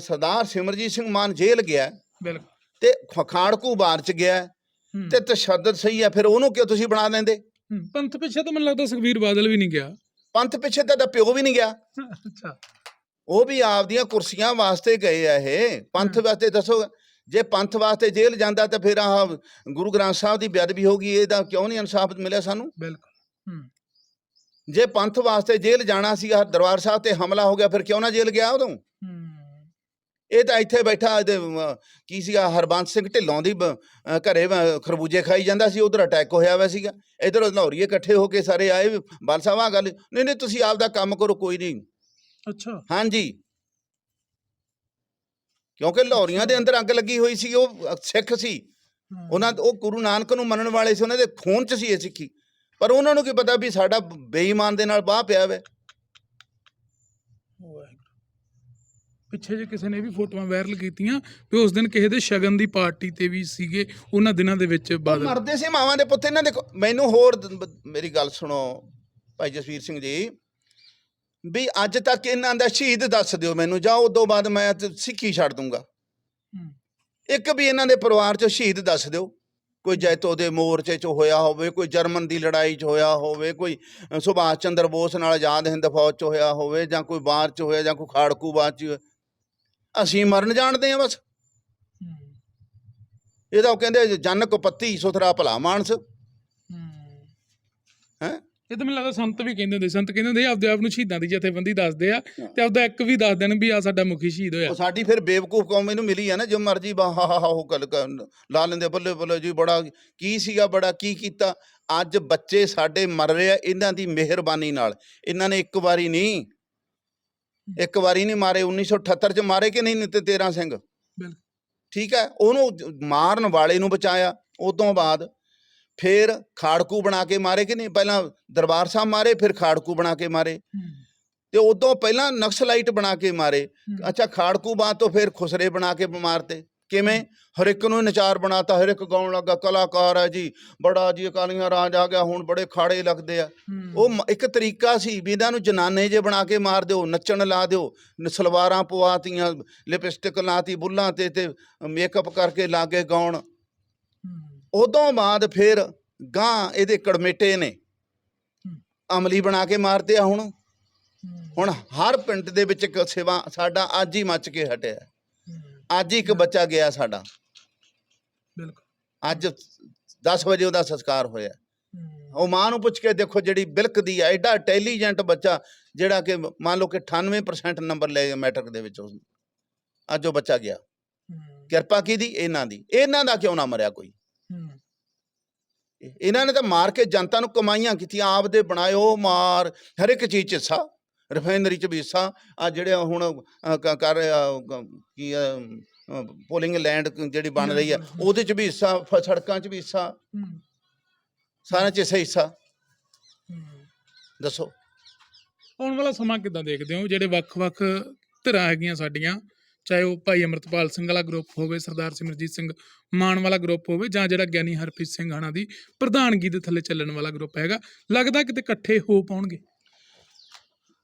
ਸਰਦਾਰ ਸਿਮਰਜੀਤ ਸਿੰਘ ਮਾਨ ਜੇਲ੍ਹ ਗਿਆ। ਬਿਲਕੁਲ। ਤੇ ਖਾੜਕੂ ਬਾਰ ਚ ਗਿਆ। ਹੂੰ, ਤੇ ਤਸ਼ੱਦਦ ਸਹੀ ਹੈ ਫਿਰ ਉਹਨੂੰ ਕਿਉਂ ਤੁਸੀਂ ਬਣਾ ਦਿੰਦੇ? ਹੂੰ, ਪੰਥ ਪਿੱਛੇ ਤਾਂ ਮੈਨੂੰ ਲੱਗਦਾ ਸੁਖਬੀਰ ਬਾਦਲ ਵੀ ਨਹੀਂ ਗਿਆ। ਪੰਥ ਪਿੱਛੇ ਤਾਂ ਇਹਦਾ ਪਿਓ ਵੀ ਨਹੀਂ ਗਿਆ। ਅੱਛਾ। ਉਹ ਵੀ ਆਪਦੀਆਂ ਕੁਰਸੀਆਂ ਵਾਸਤੇ ਗਏ ਆ ਇਹ। ਪੰਥ। ਵਾਸਤੇ ਦੱਸੋ ਜੇ ਪੰਥ ਵਾਸਤੇ ਜੇਲ੍ਹ ਜਾਂਦਾ ਤਾਂ ਫਿਰ ਆਹ ਗੁਰੂ ਗ੍ਰੰਥ ਸਾਹਿਬ ਦੀ ਬੇਅਦਬੀ ਹੋਗੀ ਇਹਦਾ ਕਿਉਂ ਨਹੀਂ ਇਨਸਾਫ ਮਿਲਿਆ ਸਾਨੂੰ? ਬਿਲਕੁਲ ਹੂੰ, ਜੇ ਪੰਥ ਵਾਸਤੇ ਜੇਲ੍ਹ ਜਾਣਾ ਸੀਗਾ ਦਰਬਾਰ ਸਾਹਿਬ ਤੇ ਹਮਲਾ ਹੋ ਗਿਆ ਫਿਰ ਕਿਉਂ ਨਾ ਜੇਲ੍ਹ ਗਿਆ ਉਦੋਂ? ਹੂੰ, ਇਹ ਤਾਂ ਇੱਥੇ ਬੈਠਾ ਇਹਦੇ ਅਮ, ਕੀ ਸੀਗਾ ਹਰਬੰਸ ਸਿੰਘ ਢਿੱਲੋਂ ਦੀ ਬ- ਅ, ਘਰੇ ਖਰਬੂਜੇ ਖਾਈ ਜਾਂਦਾ ਸੀ ਉਧਰ ਅਟੈਕ ਹੋਇਆ ਹੋਇਆ ਸੀਗਾ। ਇਧਰ ਲਾਹੌਰੀਏ ਇਕੱਠੇ ਹੋ ਕੇ ਸਾਰੇ ਆਏ ਵੀ, ਬਾਲ ਸਾਹਿਬ ਆਹ ਗੱਲ ਨਹੀਂ ਨਹੀਂ ਤੁਸੀਂ ਆਪਦਾ ਕੰਮ ਕਰੋ ਕੋਈ ਨਹੀਂ। ਅੱਛਾ। ਹਾਂਜੀ। ਕਿਉਂਕਿ ਲਾਹੌਰੀਆਂ ਦੇ ਅੰਦਰ ਅੱਗ ਲੱਗੀ ਹੋਈ ਸੀ ਉਹ ਅ, ਸਿੱਖ ਸੀ। ਉਹਨਾਂ ਉਹ ਗੁਰੂ ਨਾਨਕ ਨੂੰ ਮੰਨਣ ਵਾਲੇ ਸੀ ਉਹਨਾਂ ਦੇ ਖੂਨ 'ਚ ਸੀ ਇਹ ਸਿੱਖੀ। ਪਰ ਉਹਨਾਂ ਨੂੰ ਕੀ ਪਤਾ ਵੀ ਸਾਡਾ ਬੇਈਮਾਨ ਦੇ ਨਾਲ ਬਾਹ ਪਿਆ ਵੇ ਵਾਹਿਗੁਰੂ। ਪਿੱਛੇ ਜੇ ਕਿਸੇ ਨੇ ਵੀ ਫੋਟੋਆਂ ਵਾਇਰਲ ਕੀਤੀਆਂ ਵੀ ਉਸ ਦਿਨ ਕਿਸੇ ਦੇ ਸ਼ਗਨ ਦੀ ਪਾਰਟੀ ਤੇ ਵੀ ਸੀਗੇ ਉਹਨਾਂ ਦਿਨਾਂ ਦੇ ਵਿੱਚ ਬਾਦਲ ਮਰਦੇ ਸੀ ਮਾਵਾਂ ਦੇ ਪੁੱਤ ਇਹਨਾਂ ਦੇ ਕੋ- ਮੈਨੂੰ ਹੋਰ ਦ- ਬ- ਮੇਰੀ ਗੱਲ ਸੁਣੋ ਭਾਈ ਜਸਵੀਰ ਸਿੰਘ ਜੀ ਵੀ ਅੱਜ ਤੱਕ ਇਹਨਾਂ ਦਾ ਸ਼ਹੀਦ ਦੱਸ ਦਿਓ ਮੈਨੂੰ ਜਾਂ ਉਦੋਂ ਬਾਅਦ ਮੈਂ ਤੇ ਸਿੱਖੀ ਛੱਡ ਦੂੰਗਾ। ਹੂੰ, ਇੱਕ ਵੀ ਇਹਨਾਂ ਦੇ ਪਰਿਵਾਰ ਚੋਂ ਸ਼ਹੀਦ ਦੱਸ ਦਿਓ। ਕੋਈ ਜੈਤੋ ਦੇ ਮੋਰਚੇ 'ਚ ਹੋਇਆ ਹੋਵੇ ਕੋਈ ਜਰਮਨ ਦੀ ਲੜਾਈ 'ਚ ਹੋਇਆ ਹੋਵੇ ਕੋਈ ਅ, ਸੁਭਾਸ਼ ਚੰਦਰ ਬੋਸ ਨਾਲ ਆਜ਼ਾਦ ਹਿੰਦ ਫੌਜ 'ਚ ਹੋਇਆ ਹੋਵੇ ਜਾਂ ਕੋਈ ਬਾਹਰ 'ਚ ਹੋਇਆ ਜਾਂ ਕੋਈ ਖਾੜਕੂ ਬਾਤ 'ਚ ਹੋਇਆ। ਅਸੀਂ ਮਰਨ ਜਾਣਦੇ ਆ ਬਸ। ਇਹਦਾ ਉਹ ਕਹਿੰਦੇ ਜਨ ਕੋ ਪੱਤੀ ਸੁਥਰਾ ਭਲਾ ਮਾਨਸ। ਹੈ? ਇਹ ਤਾਂ ਮੈਨੂੰ ਲੱਗਦਾ ਸੰਤ ਵੀ ਕਹਿੰਦੇ ਹੁੰਦੇ ਸੰਤ ਕਹਿੰਦੇ ਹੁੰਦੇ ਆਪਦੇ ਆਪ ਨੂੰ ਸ਼ਹੀਦਾਂ ਦੀ ਜਥੇਬੰਦੀ ਦੱਸਦੇ ਆ ਤੇ ਆਪਦਾ ਇੱਕ ਵੀ ਦੱਸ ਦੇਣ ਵੀ ਆ ਸਾਡਾ ਮੁਖੀ ਸ਼ਹੀਦ ਹੋਇਆ। ਉਹ ਸਾਡੀ ਫਿਰ ਬੇਵਕੂਫ ਕੌਮ ਇਹਨੂੰ ਮਿਲੀ ਆ ਨਾ ਜੋ ਮਰਜ਼ੀ ਬਾ ਹਾ ਹਾ ਹਾ ਉਹ ਗੱਲ ਕਰ- ਲਾ ਲੈਂਦੇ ਬੱਲੇ ਬੱਲੇ ਜੀ ਬੜਾ ਕੀ ਸੀਗਾ ਬੜਾ ਕੀ ਕੀਤਾ। ਅੱਜ ਬੱਚੇ ਸਾਡੇ ਮਰ ਰਹੇ ਆ ਇਹਨਾਂ ਦੀ ਮਿਹਰਬਾਨੀ ਨਾਲ। ਇਹਨਾਂ ਨੇ ਇੱਕ ਵਾਰੀ ਨਹੀਂ ਇੱਕ ਵਾਰੀ ਨਹੀਂ ਮਾਰੇ 1978 ਚ ਮਾਰੇ ਕਿ ਨਹੀਂ ਨਿਤ ਤੇਰਾ ਸਿੰਘ? ਬਿਲਕੁਲ। ਠੀਕ ਹੈ ਉਹਨੂੰ ਮਾਰਨ ਵਾਲੇ ਨੂੰ ਬਚਾਇਆ ਉਦੋਂ ਬਾਅਦ ਫਿਰ ਖਾੜਕੂ ਬਣਾ ਕੇ ਮਾਰੇ ਕਿ ਨਹੀਂ? ਪਹਿਲਾਂ ਦਰਬਾਰ ਸਾਹਿਬ ਮਾਰੇ ਫਿਰ ਖਾੜਕੂ ਬਣਾ ਕੇ ਮਾਰੇ। ਤੇ ਉਦੋਂ ਪਹਿਲਾਂ ਨਕਸਲਾਈਟ ਬਣਾ ਕੇ ਮਾਰੇ। ਅੱਛਾ ਖਾੜਕੂ ਬਾਤ ਤੋਂ ਫਿਰ ਖੁਸਰੇ ਬਣਾ ਕੇ ਮਾਰਤੇ। ਕਿਵੇਂ? ਹਰ ਇੱਕ ਨੂੰ ਨਚਾਰ ਬਣਾਤਾ ਹਰ ਇੱਕ ਗਾਉਣ ਲੱਗਾ ਕਲਾਕਾਰ ਹੈ ਜੀ ਬੜਾ ਜੀ ਅਕਾਲੀਆਂ ਰਾਜ ਆ ਗਿਆ ਹੁਣ ਬੜੇ ਖਾੜੇ ਲੱਗਦੇ ਆ। ਉਹ ਮ- ਇੱਕ ਤਰੀਕਾ ਸੀ ਵੀ ਇਹਨਾਂ ਨੂੰ ਜਨਾਨੇ ਜੇ ਬਣਾ ਕੇ ਮਾਰ ਦਿਓ ਨੱਚਣ ਲਾ ਦਿਓ ਨ- ਸਲਵਾਰਾਂ ਪਵਾਤੀਆਂ ਲਿਪਸਟਿਕ ਲਾਤੀ ਬੁੱਲਾਂ ਤੇ ਤੇ ਮੇਕਅਪ ਕਰਕੇ ਲਾ ਕੇ ਗਾਉਣ ਉਦੋਂ ਬਾਅਦ ਫਿਰ ਗਾਂ ਇਹਦੇ ਕੜਮੇਟੇ ਨੇ। ਅਮਲੀ ਬਣਾ ਕੇ ਮਾਰਦੇ ਆ ਹੁਣ। ਹੁਣ ਹਰ ਪਿੰਡ ਦੇ ਵਿੱਚ ਇੱਕ ਸੇਵਾ ਸਾਡਾ ਅੱਜ ਹੀ ਮੱਚ ਕੇ ਹਟਿਆ। ਅੱਜ ਹੀ ਇੱਕ ਬੱਚਾ ਗਿਆ ਸਾਡਾ। ਅੱਜ 10 ਵਜੇ ਉਹਦਾ ਸੰਸਕਾਰ ਹੋਇਆ। ਉਹ ਮਾਂ ਨੂੰ ਪੁੱਛ ਕੇ ਦੇਖੋ ਜਿਹੜੀ ਬਿਲਕਦੀ ਆ ਐਡਾ ਇੰਟੈਲੀਜੈਂਟ ਬੱਚਾ ਜਿਹੜਾ ਕਿ ਮੰਨ ਲਓ ਕਿ 98% ਨੰਬਰ ਲੈ ਗਿਆ ਮੈਟ੍ਰਿਕ ਦੇ ਵਿੱਚ ਉਸ ਅੱਜ ਉਹ ਬੱਚਾ ਗਿਆ। ਕਿਰਪਾ ਕੀਦੀ ਇਹਨਾਂ ਦੀ। ਇਹਨਾਂ ਦਾ ਕਿਉਂ ਨਾ ਮਰਿਆ ਕੋਈ? ਇਹ- ਇਹਨਾਂ ਨੇ ਤਾਂ ਮਾਰ ਕੇ ਜਨਤਾ ਨੂੰ ਕਮਾਈਆਂ ਕੀਤੀਆਂ ਆਪਦੇ ਬਣਾਇਓ ਮਾਰ ਹਰ ਇੱਕ ਚੀਜ਼ 'ਚ ਹਿੱਸਾ ਰਿਫਾਈਨਰੀ 'ਚ ਵੀ ਹਿੱਸਾ। ਆ ਜਿਹੜੇ ਹੁਣ ਕਰ ਕੀ ਪੋਲਿੰਗ ਲੈਂਡ ਜਿਹੜੀ ਬਣ ਰਹੀ ਆ ਉਹਦੇ 'ਚ ਵੀ ਹਿੱਸਾ ਫ- ਸੜਕਾਂ 'ਚ ਵੀ ਹਿੱਸਾ। ਸਾਰਿਆਂ 'ਚ ਹਿੱਸਾ। ਹਿੱਸਾ ਦੱਸੋ। ਆਉਣ ਵਾਲਾ ਸਮਾਂ ਕਿੱਦਾਂ ਦੇਖਦੇ ਹੋ? ਜਿਹੜੇ ਵੱਖ-ਵੱਖ ਧਿਰਾਂ ਹੈਗੀਆਂ ਸਾਡੀਆਂ ਚਾਹੇ ਉਹ ਭਾਈ ਅਮਰਤਪਾਲ ਸਿੰਘ ਵਾਲਾ ਗਰੁੱਪ ਹੋਵੇ ਸਰਦਾਰ ਸਿਮਰਜੀਤ ਸਿੰਘ ਮਾਨ ਵਾਲਾ ਗਰੁੱਪ ਹੋਵੇ ਜਾਂ ਜਿਹੜਾ ਗਿਆਨੀ ਹਰਪ੍ਰੀਤ ਸਿੰਘ ਹਣਾ ਦੀ ਪ੍ਰਧਾਨਗੀ ਦੇ ਥੱਲੇ ਚੱਲਣ ਵਾਲਾ ਗਰੁੱਪ ਹੈਗਾ ਲੱਗਦਾ ਕਿਤੇ ਇਕੱਠੇ ਹੋ ਪਾਉਣਗੇ?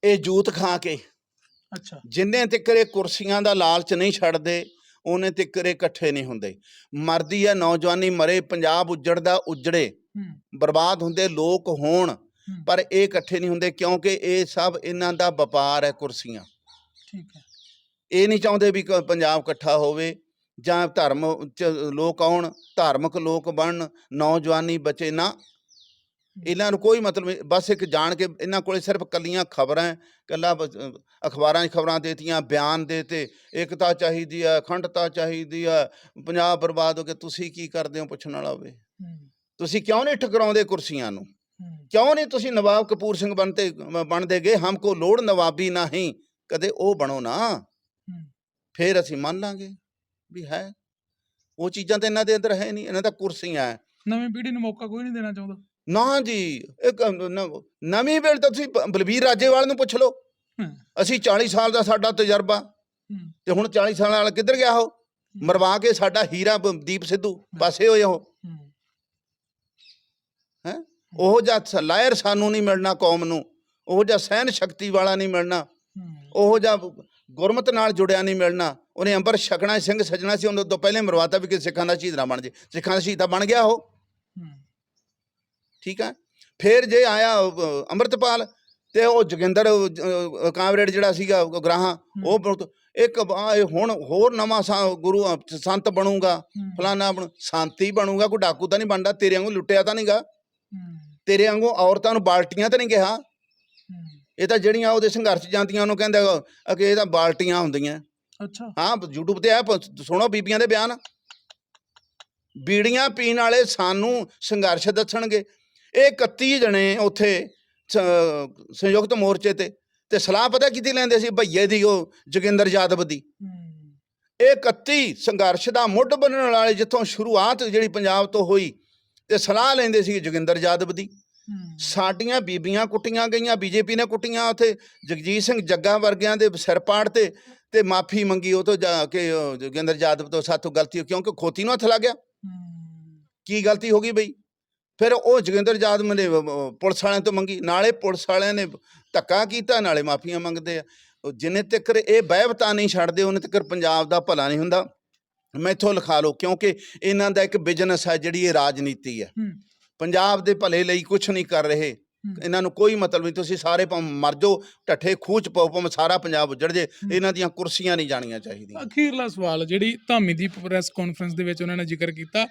ਇਹ ਜੂਤ ਖਾ ਕੇ। ਅੱਛਾ। ਜਿੰਨੇ ਤਿੱਕਰ ਇਹ ਕੁਰਸੀਆਂ ਦਾ ਲਾਲਚ ਨਹੀਂ ਛੱਡਦੇ ਉਹਨੇ ਤਿੱਕਰ ਇਹ ਇਕੱਠੇ ਨਹੀਂ ਹੁੰਦੇ। ਮਰਦੀ ਆ ਨੌਜਵਾਨੀ ਮਰੇ ਪੰਜਾਬ ਉੱਜੜਦਾ ਉੱਜੜੇ ਹੂੰ। ਬਰਬਾਦ ਹੁੰਦੇ ਲੋਕ ਹੋਣ ਹੂੰ, ਪਰ ਇਹ ਇਕੱਠੇ ਨਹੀਂ ਹੁੰਦੇ ਕਿਉਂਕਿ ਇਹ ਸਭ ਇਹਨਾਂ ਦਾ ਵਪਾਰ ਹੈ ਕੁਰਸੀਆਂ। ਠੀਕ ਹੈ। ਇਹ ਨਹੀਂ ਚਾਹੁੰਦੇ ਵੀ ਪੰਜਾਬ ਇਕੱਠਾ ਹੋਵੇ ਜਾਂ ਧਰਮ ਲੋਕ ਆਉਣ ਧਾਰਮਿਕ ਲੋਕ ਬਣਨ ਨੌਜਵਾਨੀ ਬਚੇ ਨਾ। ਇਹਨਾਂ ਨੂੰ ਕੋਈ ਮਤਲਬ ਨਹੀਂ ਬਸ ਇੱਕ ਜਾਣ ਕੇ ਇਹਨਾਂ ਕੋਲੇ ਸਿਰਫ ਕੱਲੀਆਂ ਖਬਰਾਂ ਕੱਲਾ ਅਖਬਾਰਾਂ 'ਚ ਖਬਰਾਂ ਦੇਤੀਆਂ ਬਿਆਨ ਦੇਤੇ ਏਕਤਾ ਚਾਹੀਦੀ ਹੈ ਅਖੰਡਤਾ ਚਾਹੀਦੀ ਹੈ ਪੰਜਾਬ ਬਰਬਾਦ ਹੋ ਕੇ ਤੁਸੀਂ ਕੀ ਕਰਦੇ ਹੋ ਪੁੱਛਣ ਵਾਲਾ ਹੋਵੇ? ਤੁਸੀਂ ਕਿਉਂ ਨਹੀਂ ਠਕਰਾਉਂਦੇ ਕੁਰਸੀਆਂ ਨੂੰ? ਕਿਉਂ ਨਹੀਂ ਤੁਸੀਂ ਨਵਾਬ ਕਪੂਰ ਸਿੰਘ ਬਣਤੇ ਬਣਦੇ ਗਏ? ਹਮਕੋ ਲੋੜ ਨਵਾਬੀ ਨਹੀਂ ਕਦੇ ਉਹ ਬਣੋ ਨਾ। ਫੇਰ ਅਸੀਂ ਮੰਨ ਲਾਂਗੇ ਵੀ ਹੈ। ਉਹ ਚੀਜ਼ਾਂ ਤਾਂ ਇਹਨਾਂ ਦੇ ਅੰਦਰ ਹੈ ਨਹੀਂ ਇਹਨਾਂ ਦਾ ਕੁਰਸੀਆਂ ਹੈ ਨਵੀਂ ਪੀੜ੍ਹੀ ਨੂੰ ਮੌਕਾ ਕੋਈ ਨਹੀਂ ਦੇਣਾ ਚਾਹੁੰਦਾ। ਨਾ ਜੀ ਇੱਕ ਨਵੀਂ ਵੇਲ ਤਾਂ ਤੁਸੀਂ ਬਲਬੀਰ ਰਾਜੇਵਾਲ ਨੂੰ ਪੁੱਛ ਲਓ। ਹੂੰ। ਅਸੀਂ 40 ਸਾਲ ਦਾ ਸਾਡਾ ਤਜਰਬਾ। ਹੂੰ। ਤੇ ਹੁਣ 40 ਸਾਲਾਂ ਵਾਲਾ ਕਿੱਧਰ ਗਿਆ ਉਹ? ਮਰਵਾ ਕੇ ਸਾਡਾ ਹੀਰਾ ਦੀਪ ਸਿੱਧੂ ਪਾਸੇ ਹੋਏ ਉਹ। ਹੂੰ। ਹੈ? ਉਹ ਜਿਹਾ ਲਾਇਰ ਸਾਨੂੰ ਨਹੀਂ ਮਿਲਣਾ ਕੌਮ ਨੂੰ। ਉਹ ਜਿਹਾ ਸਹਿਨ ਸ਼ਕਤੀ ਵਾਲਾ ਨਹੀਂ ਮਿਲਣਾ। ਹੂੰ। ਉਹ ਜਿਹਾ ਗੁਰਮਤ ਨਾਲ ਜੁੜਿਆ ਨਹੀਂ ਮਿਲਣਾ। ਉਹਨੇ ਅੰਬਰ ਛਕਣਾ ਸਿੰਘ ਸਜਣਾ ਸੀ ਉਹਨੂੰ ਤੋਂ ਪਹਿਲੇ ਮਰਵਾਤਾ ਵੀ ਕਿ ਸਿੱਖਾਂ ਦਾ ਸ਼ਹੀਦ ਨਾ ਬਣ ਜੇ। ਸਿੱਖਾਂ ਦਾ ਸ਼ਹੀਦ ਤਾਂ ਬਣ ਗਿਆ ਉਹ। ਹੂੰ ਠੀਕ ਹੈ ਫਿਰ ਜੇ ਆਇਆ ਅੰਮ੍ਰਿਤਪਾਲ ਤੇ ਉਹ ਜੋਗਿੰਦਰ ਕਾਮਰੇਡ ਜਿਹੜਾ ਸੀਗਾ ਗਰਾਹਾਂ ਉਹ ਇੱਕ ਹੁਣ ਹੋਰ ਨਵਾਂ ਗੁਰੂ ਸੰਤ ਬਣੂਗਾ। ਫਲਾਣਾ ਬਣੂ ਸ਼ਾਂਤੀ ਬਣੂਗਾ ਕੋਈ ਡਾਕੂ ਤਾਂ ਨਹੀਂ ਬਣਦਾ ਤੇਰੇ ਵਾਂਗੂ ਲੁੱਟਿਆ ਤਾਂ ਨਹੀਂਗਾ। ਤੇਰੇ ਵਾਂਗੂ ਔਰਤਾਂ ਨੂੰ ਬਾਲਟੀਆਂ ਤਾਂ ਨਹੀਂ ਕਿਹਾ। ਇਹ ਤਾਂ ਜਿਹੜੀਆਂ ਉਹਦੇ ਸੰਘਰਸ਼ ਜਾਂਦੀਆਂ ਉਹਨੂੰ ਕਹਿੰਦੇ ਆ ਕਿ ਇਹ ਤਾਂ ਬਾਲਟੀਆਂ ਹੁੰਦੀਆਂ। ਅੱਛਾ। ਹਾਂ YouTube ਤੇ ਆ ਸੁਣੋ ਬੀਬੀਆਂ ਦੇ ਬਿਆਨ। ਬੀੜੀਆਂ ਪੀਣ ਵਾਲੇ ਸਾਨੂੰ ਸੰਘਰਸ਼ ਦੱਸਣਗੇ। ਇਹ 31 ਜਣੇ ਉੱਥੇ ਸੰਯੁਕਤ ਮੋਰਚੇ ਤੇ ਤੇ ਸਲਾਹ ਪਤਾ ਕਿਤੇ ਲੈਂਦੇ ਸੀ ਭਈਏ ਦੀ ਉਹ ਜੋਗਿੰਦਰ ਯਾਦਵ ਦੀ। ਇਹ 31 ਸੰਘਰਸ਼ ਦਾ ਮੁੱਢ ਬਣਨ ਵਾਲੇ ਜਿੱਥੋਂ ਸ਼ੁਰੂਆਤ ਜਿਹੜੀ ਪੰਜਾਬ ਤੋਂ ਹੋਈ ਤੇ ਸਲਾਹ ਲੈਂਦੇ ਸੀ ਜੋਗਿੰਦਰ ਯਾਦਵ ਦੀ। ਸਾਡੀਆਂ ਬੀਬੀਆਂ ਕੁੱਟੀਆਂ ਗਈਆਂ ਬੀਜੇਪੀ ਨੇ ਕੁੱਟੀਆਂ ਉੱਥੇ ਜਗਜੀਤ ਸਿੰਘ ਜੱਗਾ ਵਰਗਿਆਂ ਦੇ ਸਿਰ ਪਾੜ ਤੇ ਤੇ ਮਾਫੀ ਮੰਗੀ ਉਹ ਤੋਂ ਜਾ ਕੇ ਜੋਗਿੰਦਰ ਯਾਦਵ ਤੋਂ ਸਾਥੋਂ ਗਲਤੀ ਕਿਉਂਕਿ ਖੋਤੀ ਨੂੰ ਹੱਥ ਲੱਗ ਗਿਆ। ਕੀ ਗਲਤੀ ਹੋ ਗਈ ਬਈ? ਫਿਰ ਉਹ ਜੋਗਿੰਦਰ ਯਾਦਵ ਨੇ ਪੁਲਿਸ ਵਾਲਿਆਂ ਤੋਂ ਮੰਗੀ। ਨਾਲੇ ਪੁਲਿਸ ਵਾਲਿਆਂ ਨੇ ਧੱਕਾ ਕੀਤਾ ਨਾਲੇ ਮਾਫੀਆਂ ਮੰਗਦੇ ਆ। ਜਿੰਨੇ ਤੱਕ ਇਹ ਬਹਿਬਤਾ ਨਹੀਂ ਛੱਡਦੇ ਉਹਨੇ ਤੱਕ ਪੰਜਾਬ ਦਾ ਭਲਾ ਨਹੀਂ ਹੁੰਦਾ। ਮੈਥੋਂ ਲਿਖਾ ਲਓ ਕਿਉਂਕਿ ਇਹਨਾਂ ਦਾ ਇੱਕ ਬਿਜ਼ਨਸ ਹੈ ਜਿਹੜੀ ਇਹ ਰਾਜਨੀਤੀ ਹੈ। ਪੰਜਾਬ ਦੇ ਭਲੇ ਲਈ ਕੁਝ ਨਹੀਂ ਕਰ ਰਹੇ। ਇਹਨਾਂ ਨੂੰ ਕੋਈ ਮਤਲਬ ਨਹੀਂ ਤੁਸੀਂ ਸਾਰੇ ਭਾਵੇਂ ਮਰ ਜਾਓ ਢੱਠੇ ਖੂਚ ਪਾਓ ਭਾਵੇਂ ਸਾਰਾ ਪੰਜਾਬ ਉੱਜੜ ਜੇ ਇਹਨਾਂ ਦੀਆਂ ਕੁਰਸੀਆਂ ਨਹੀਂ ਜਾਣੀਆਂ ਚਾਹੀਦੀਆਂ। ਅਖੀਰਲਾ ਸਵਾਲ ਜਿਹੜੀ ਧਾਮੀ ਦੀ ਪ੍ਰੈਸ ਕਾਨਫਰੰਸ ਦੇ ਵਿੱਚ ਉਹਨਾਂ ਨੇ ਜ਼ਿਕਰ ਕੀਤਾ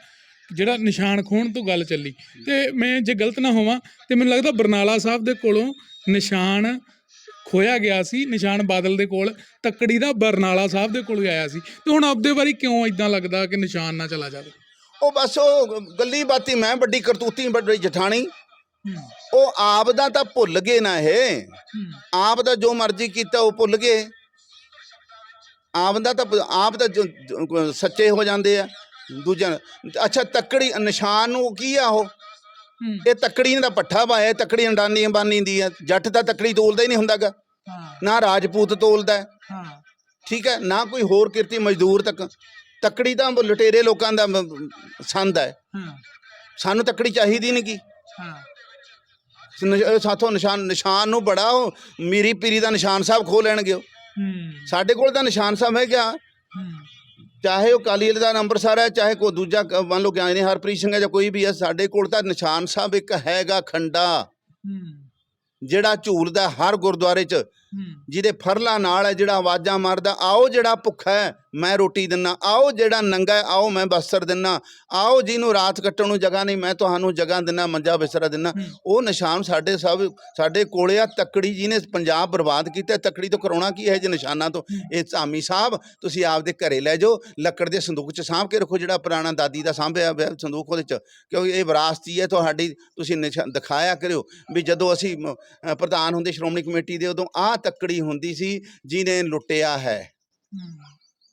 ਜਿਹੜਾ ਨਿਸ਼ਾਨ ਖੋਣ ਤੋਂ ਗੱਲ ਚੱਲੀ। ਤੇ ਮੈਂ ਜੇ ਗਲਤ ਨਾ ਹੋਵਾਂ ਤੇ ਮੈਨੂੰ ਲੱਗਦਾ ਬਰਨਾਲਾ ਸਾਹਿਬ ਦੇ ਕੋਲੋਂ ਨਿਸ਼ਾਨ ਖੋਇਆ ਗਿਆ ਸੀ ਨਿਸ਼ਾਨ ਬਾਦਲ ਦੇ ਕੋਲ ਤੱਕੜੀ ਦਾ ਬਰਨਾਲਾ ਸਾਹਿਬ ਦੇ ਕੋਲ ਆਇਆ ਸੀ। ਤੇ ਹੁਣ ਆਪਦੇ ਵਾਰੀ ਕਿਉਂ ਇਦਾਂ ਲੱਗਦਾ ਕਿ ਨਿਸ਼ਾਨ ਨਾ ਚਲਾ ਜਾਵੇ? ਉਹ ਬਸ ਉਹ ਗੱਲੀ ਬਾਤੀ ਮੈਂ ਵੱਡੀ ਕਰਤੂਤੀ ਵੱਡੀ ਜਠਾਣੀ। ਉਹ ਆਪ ਦਾ ਤਾਂ ਭੁੱਲ ਗਏ ਨਾ ਇਹ। ਆਪ ਦਾ ਜੋ ਮਰਜ਼ੀ ਕੀਤਾ ਉਹ ਭੁੱਲ ਗਏ। ਆਪ ਦਾ ਤਾਂ ਆਪ ਦਾ ਸੱਚੇ ਹੋ ਜਾਂਦੇ ਆ। ਦੂਜਾ ਅੱਛਾ ਤੱਕੜੀ ਨਿਸ਼ਾਨ ਨੂੰ ਕੀ ਆ ਉਹ? ਇਹ ਤੱਕੜੀ ਦਾ ਪੱਠਾ ਪਾਇਆ ਤੱਕੜੀ ਅੰਡਾਨੀ ਅੰਬਾਨੀ ਦੀ ਆ। ਜੱਟ ਤਾਂ ਤੱਕੜੀ ਤੋਲਦਾ ਹੀ ਨਹੀਂ ਹੁੰਦਾਗਾ। ਹਾਂ। ਨਾ ਰਾਜਪੂਤ ਤੋਲਦਾ ਹੈ, ਠੀਕ ਹੈ ਨਾ ਕੋਈ ਹੋਰ ਕਿਰਤੀ ਮਜ਼ਦੂਰ ਤੱਕ। ਤੱਕੜੀ ਤਾਂ ਲੁਟੇਰੇ ਲੋਕਾਂ ਦਾ ਸੰਦ ਹੈ। ਸਾਨੂੰ ਤੱਕੜੀ ਚਾਹੀਦੀ ਨਹੀਂ ਕੀ? ਸਾਥੋਂ ਨਿਸ਼ਾਨ ਨਿਸ਼ਾਨ ਨੂੰ ਬੜਾ ਉਹ ਮੀਰੀ ਪੀਰੀ ਦਾ ਨਿਸ਼ਾਨ ਸਾਹਿਬ ਖੋ ਲੈਣਗੇ ਸਾਡੇ ਕੋਲ ਤਾਂ ਨਿਸ਼ਾਨ ਸਾਹਿਬ ਹੈ ਕਿਆ ਹੂੰ। ਚਾਹੇ ਉਹ ਕਾਲੀ ਦਾ ਅੰਮ੍ਰਿਤਸਰ ਹੈ ਚਾਹੇ ਕੋਈ ਦੂਜਾ ਕ- ਮੰਨ ਲਓ ਗਿਆਨੀ ਹਰਪ੍ਰੀਤ ਸਿੰਘ ਹੈ ਜਾਂ ਕੋਈ ਵੀ ਹੈ ਸਾਡੇ ਕੋਲ ਤਾਂ ਨਿਸ਼ਾਨ ਸਾਹਿਬ ਇੱਕ ਹੈਗਾ ਖੰਡਾ। ਜਿਹੜਾ ਝੂਲਦਾ ਹਰ ਗੁਰਦੁਆਰੇ 'ਚ ਜਿਹਦੇ ਫਰਲਾ ਨਾਲ ਹੈ ਜਿਹੜਾ ਆਵਾਜ਼ਾਂ ਮਾਰਦਾ ਆਓ ਜਿਹੜਾ ਭੁੱਖਾ ਹੈ ਮੈਂ ਰੋਟੀ ਦਿੰਨਾ ਆਓ ਜਿਹੜਾ ਨੰਗਾ ਹੈ ਆਓ ਮੈਂ ਬਸਤਰ ਦਿੰਨਾ। ਆਓ ਜਿਹਨੂੰ ਰਾਤ ਕੱਟਣ ਨੂੰ ਜਗ੍ਹਾ ਨਹੀਂ ਮੈਂ ਤੁਹਾਨੂੰ ਜਗ੍ਹਾ ਦਿੰਨਾ ਮੰਜਾ ਬਿਸਤਰਾ ਦਿੰਨਾ। ਉਹ ਨਿਸ਼ਾਨ ਸਾਡੇ ਸਭ ਸਾਡੇ ਕੋਲੇ ਆ ਤੱਕੜੀ ਜਿਹਨੇ ਪੰਜਾਬ ਬਰਬਾਦ ਕੀਤਾ ਤੱਕੜੀ ਤੋਂ ਕਰਾਉਣਾ ਕੀ ਹੈ ਜੇ ਨਿਸ਼ਾਨਾਂ ਤੋਂ? ਇਹ ਧਾਮੀ ਸਾਹਿਬ ਤੁਸੀਂ ਆਪਦੇ ਘਰੇ ਲੈ ਜਾਓ ਲੱਕੜ ਦੇ ਸੰਦੂਕ 'ਚ ਸਾਂਭ ਕੇ ਰੱਖੋ ਜਿਹੜਾ ਪੁਰਾਣਾ ਦਾਦੀ ਦਾ ਸਾਂਭਿਆ ਹੋਇਆ ਸੰਦੂਕ ਉਹਦੇ 'ਚ। ਕਿਉਂਕਿ ਇਹ ਵਿਰਾਸਤੀ ਹੈ ਤੁਹਾਡੀ ਤੁਸੀਂ ਦਿਖਾਇਆ ਕਰਿਓ ਵੀ ਜਦੋਂ ਅਸੀਂ ਪ੍ਰਧਾਨ ਹੁੰਦੇ ਸ਼੍ਰੋਮਣੀ ਕਮੇਟੀ ਦੇ ਉਦੋਂ ਆਹ ਤੱਕੜੀ ਹੁੰਦੀ ਸੀ ਜਿਹਨੇ ਲੁੱਟਿਆ ਹੂੰ।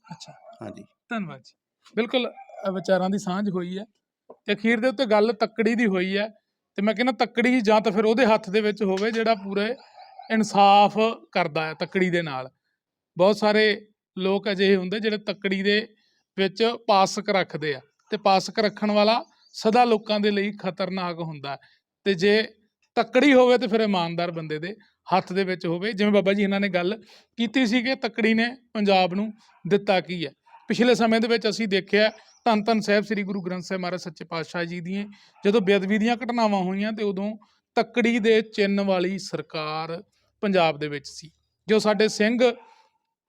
ਅੱਛਾ। ਹਾਂਜੀ। ਧੰਨਵਾਦ ਜੀ। ਬਿਲਕੁਲ ਅ, ਵਿਚਾਰਾਂ ਦੀ ਸਾਂਝ ਹੋਈ ਹੈ ਤੇ ਅਖੀਰ ਦੇ ਉੱਤੇ ਗੱਲ ਤੱਕੜੀ ਦੀ ਹੋਈ ਹੈ ਤੇ ਮੈਂ ਕਹਿੰਦਾ ਤੱਕੜੀ ਜਾਂ ਤਾਂ ਫਿਰ ਉਹਦੇ ਹੱਥ ਦੇ ਵਿੱਚ ਹੋਵੇ ਜਿਹੜਾ ਪੂਰੇ ਇਨਸਾਫ ਕਰਦਾ ਹੈ ਤੱਕੜੀ ਦੇ ਨਾਲ। ਬਹੁਤ ਸਾਰੇ ਲੋਕ ਅਜਿਹੇ ਹੁੰਦੇ ਜਿਹੜੇ ਤੱਕੜੀ ਦੇ ਵਿੱਚ ਪਾਸਕ ਰੱਖਦੇ ਆ ਤੇ ਪਾਸਕ ਰੱਖਣ ਵਾਲਾ ਸਦਾ ਲੋਕਾਂ ਦੇ ਲਈ ਖਤਰਨਾਕ ਹੁੰਦਾ ਹੈ ਤੇ ਜੇ ਤੱਕੜੀ ਹੋਵੇ ਤੇ ਫਿਰ ਇਮਾਨਦਾਰ ਬੰਦੇ ਦੇ ਹੱਥ ਦੇ ਵਿੱਚ ਹੋਵੇ। ਜਿਵੇਂ ਬਾਬਾ ਜੀ ਇਹਨਾਂ ਨੇ ਗੱਲ ਕੀਤੀ ਸੀ ਕਿ ਤੱਕੜੀ ਨੇ ਪੰਜਾਬ ਨੂੰ ਦਿੱਤਾ ਕੀ ਹੈ। ਪਿਛਲੇ ਸਮੇਂ ਦੇ ਵਿੱਚ ਅਸੀਂ ਦੇਖਿਆ ਧੰਨ ਧੰਨ ਸਾਹਿਬ ਸ੍ਰੀ ਗੁਰੂ ਗ੍ਰੰਥ ਸਾਹਿਬ ਮਹਾਰਾਜ ਸੱਚੇ ਪਾਤਸ਼ਾਹ ਜੀ ਦੀਆਂ ਜਦੋਂ ਬੇਅਦਬੀ ਦੀਆਂ ਘਟਨਾਵਾਂ ਹੋਈਆਂ ਤੇ ਉਦੋਂ ਤੱਕੜੀ ਦੇ ਚਿੰਨ੍ਹ ਵਾਲੀ ਸਰਕਾਰ ਪੰਜਾਬ ਦੇ ਵਿੱਚ ਸੀ। ਜੋ ਸਾਡੇ ਸਿੰਘ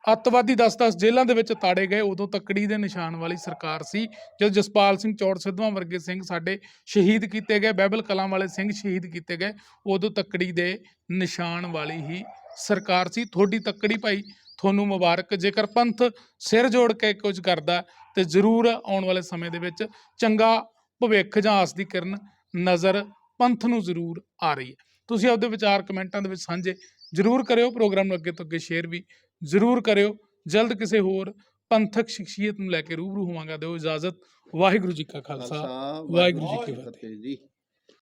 ਅੱਤਵਾਦੀ 10-10 ਜੇਲ੍ਹਾਂ ਦੇ ਵਿੱਚ ਤਾੜੇ ਗਏ। ਉਦੋਂ ਤੱਕੜੀ ਦੇ ਨਿਸ਼ਾਨ ਵਾਲੀ ਸਰਕਾਰ ਸੀ, ਜਦੋਂ ਜਸਪਾਲ ਸਿੰਘ ਚੌੜ ਸਿੱਧਵਾਂ ਵਰਗੇ ਸਿੰਘ ਸਾਡੇ ਸ਼ਹੀਦ ਕੀਤੇ ਗਏ, ਬਹਿਬਲ ਕਲਾਂ ਵਾਲੇ ਸਿੰਘ ਸ਼ਹੀਦ ਕੀਤੇ ਗਏ, ਉਦੋਂ ਤੱਕੜੀ ਦੇ ਨਿਸ਼ਾਨ ਵਾਲੀ ਹੀ ਸਰਕਾਰ ਸੀ। ਤੁਹਾਡੀ ਤੱਕੜੀ ਭਾਈ, ਤੁਹਾਨੂੰ ਮੁਬਾਰਕ। ਜੇਕਰ ਪੰਥ ਸਿਰ ਜੋੜ ਕੇ ਕੁਝ ਕਰਦਾ ਤੇ ਜ਼ਰੂਰ ਆਉਣ ਵਾਲੇ ਸਮੇਂ ਦੇ ਵਿੱਚ ਚੰਗਾ ਭਵਿੱਖ ਜਾਂ ਆਸ ਦੀ ਕਿਰਨ ਨਜ਼ਰ ਪੰਥ ਨੂੰ ਜ਼ਰੂਰ ਆ ਰਹੀ ਹੈ। ਤੁਸੀਂ ਆਪਦੇ ਵਿਚਾਰ ਕਮੈਂਟਾਂ ਦੇ ਵਿੱਚ ਸਾਂਝੇ ਜ਼ਰੂਰ ਕਰਿਓ। ਪ੍ਰੋਗਰਾਮ ਨੂੰ ਅੱਗੇ ਤੋਂ ਅੱਗੇ ਸ਼ੇਅਰ ਵੀ ਜ਼ਰੂਰ ਕਰਿਓ। ਜਲਦ ਕਿਸੇ ਹੋਰ ਪੰਥਕ ਸ਼ਖਸੀਅਤ ਨੂੰ ਲੈ ਕੇ ਰੂਬਰੂ ਹੋਵਾਂਗਾ। ਦਿਓ ਇਜਾਜ਼ਤ। ਵਾਹਿਗੁਰੂ ਜੀ ਕਾ ਖਾਲਸਾ। ਵਾਹਿਗੁਰੂ ਜੀ ਕੀ ਫਤਿਹ ਜੀ।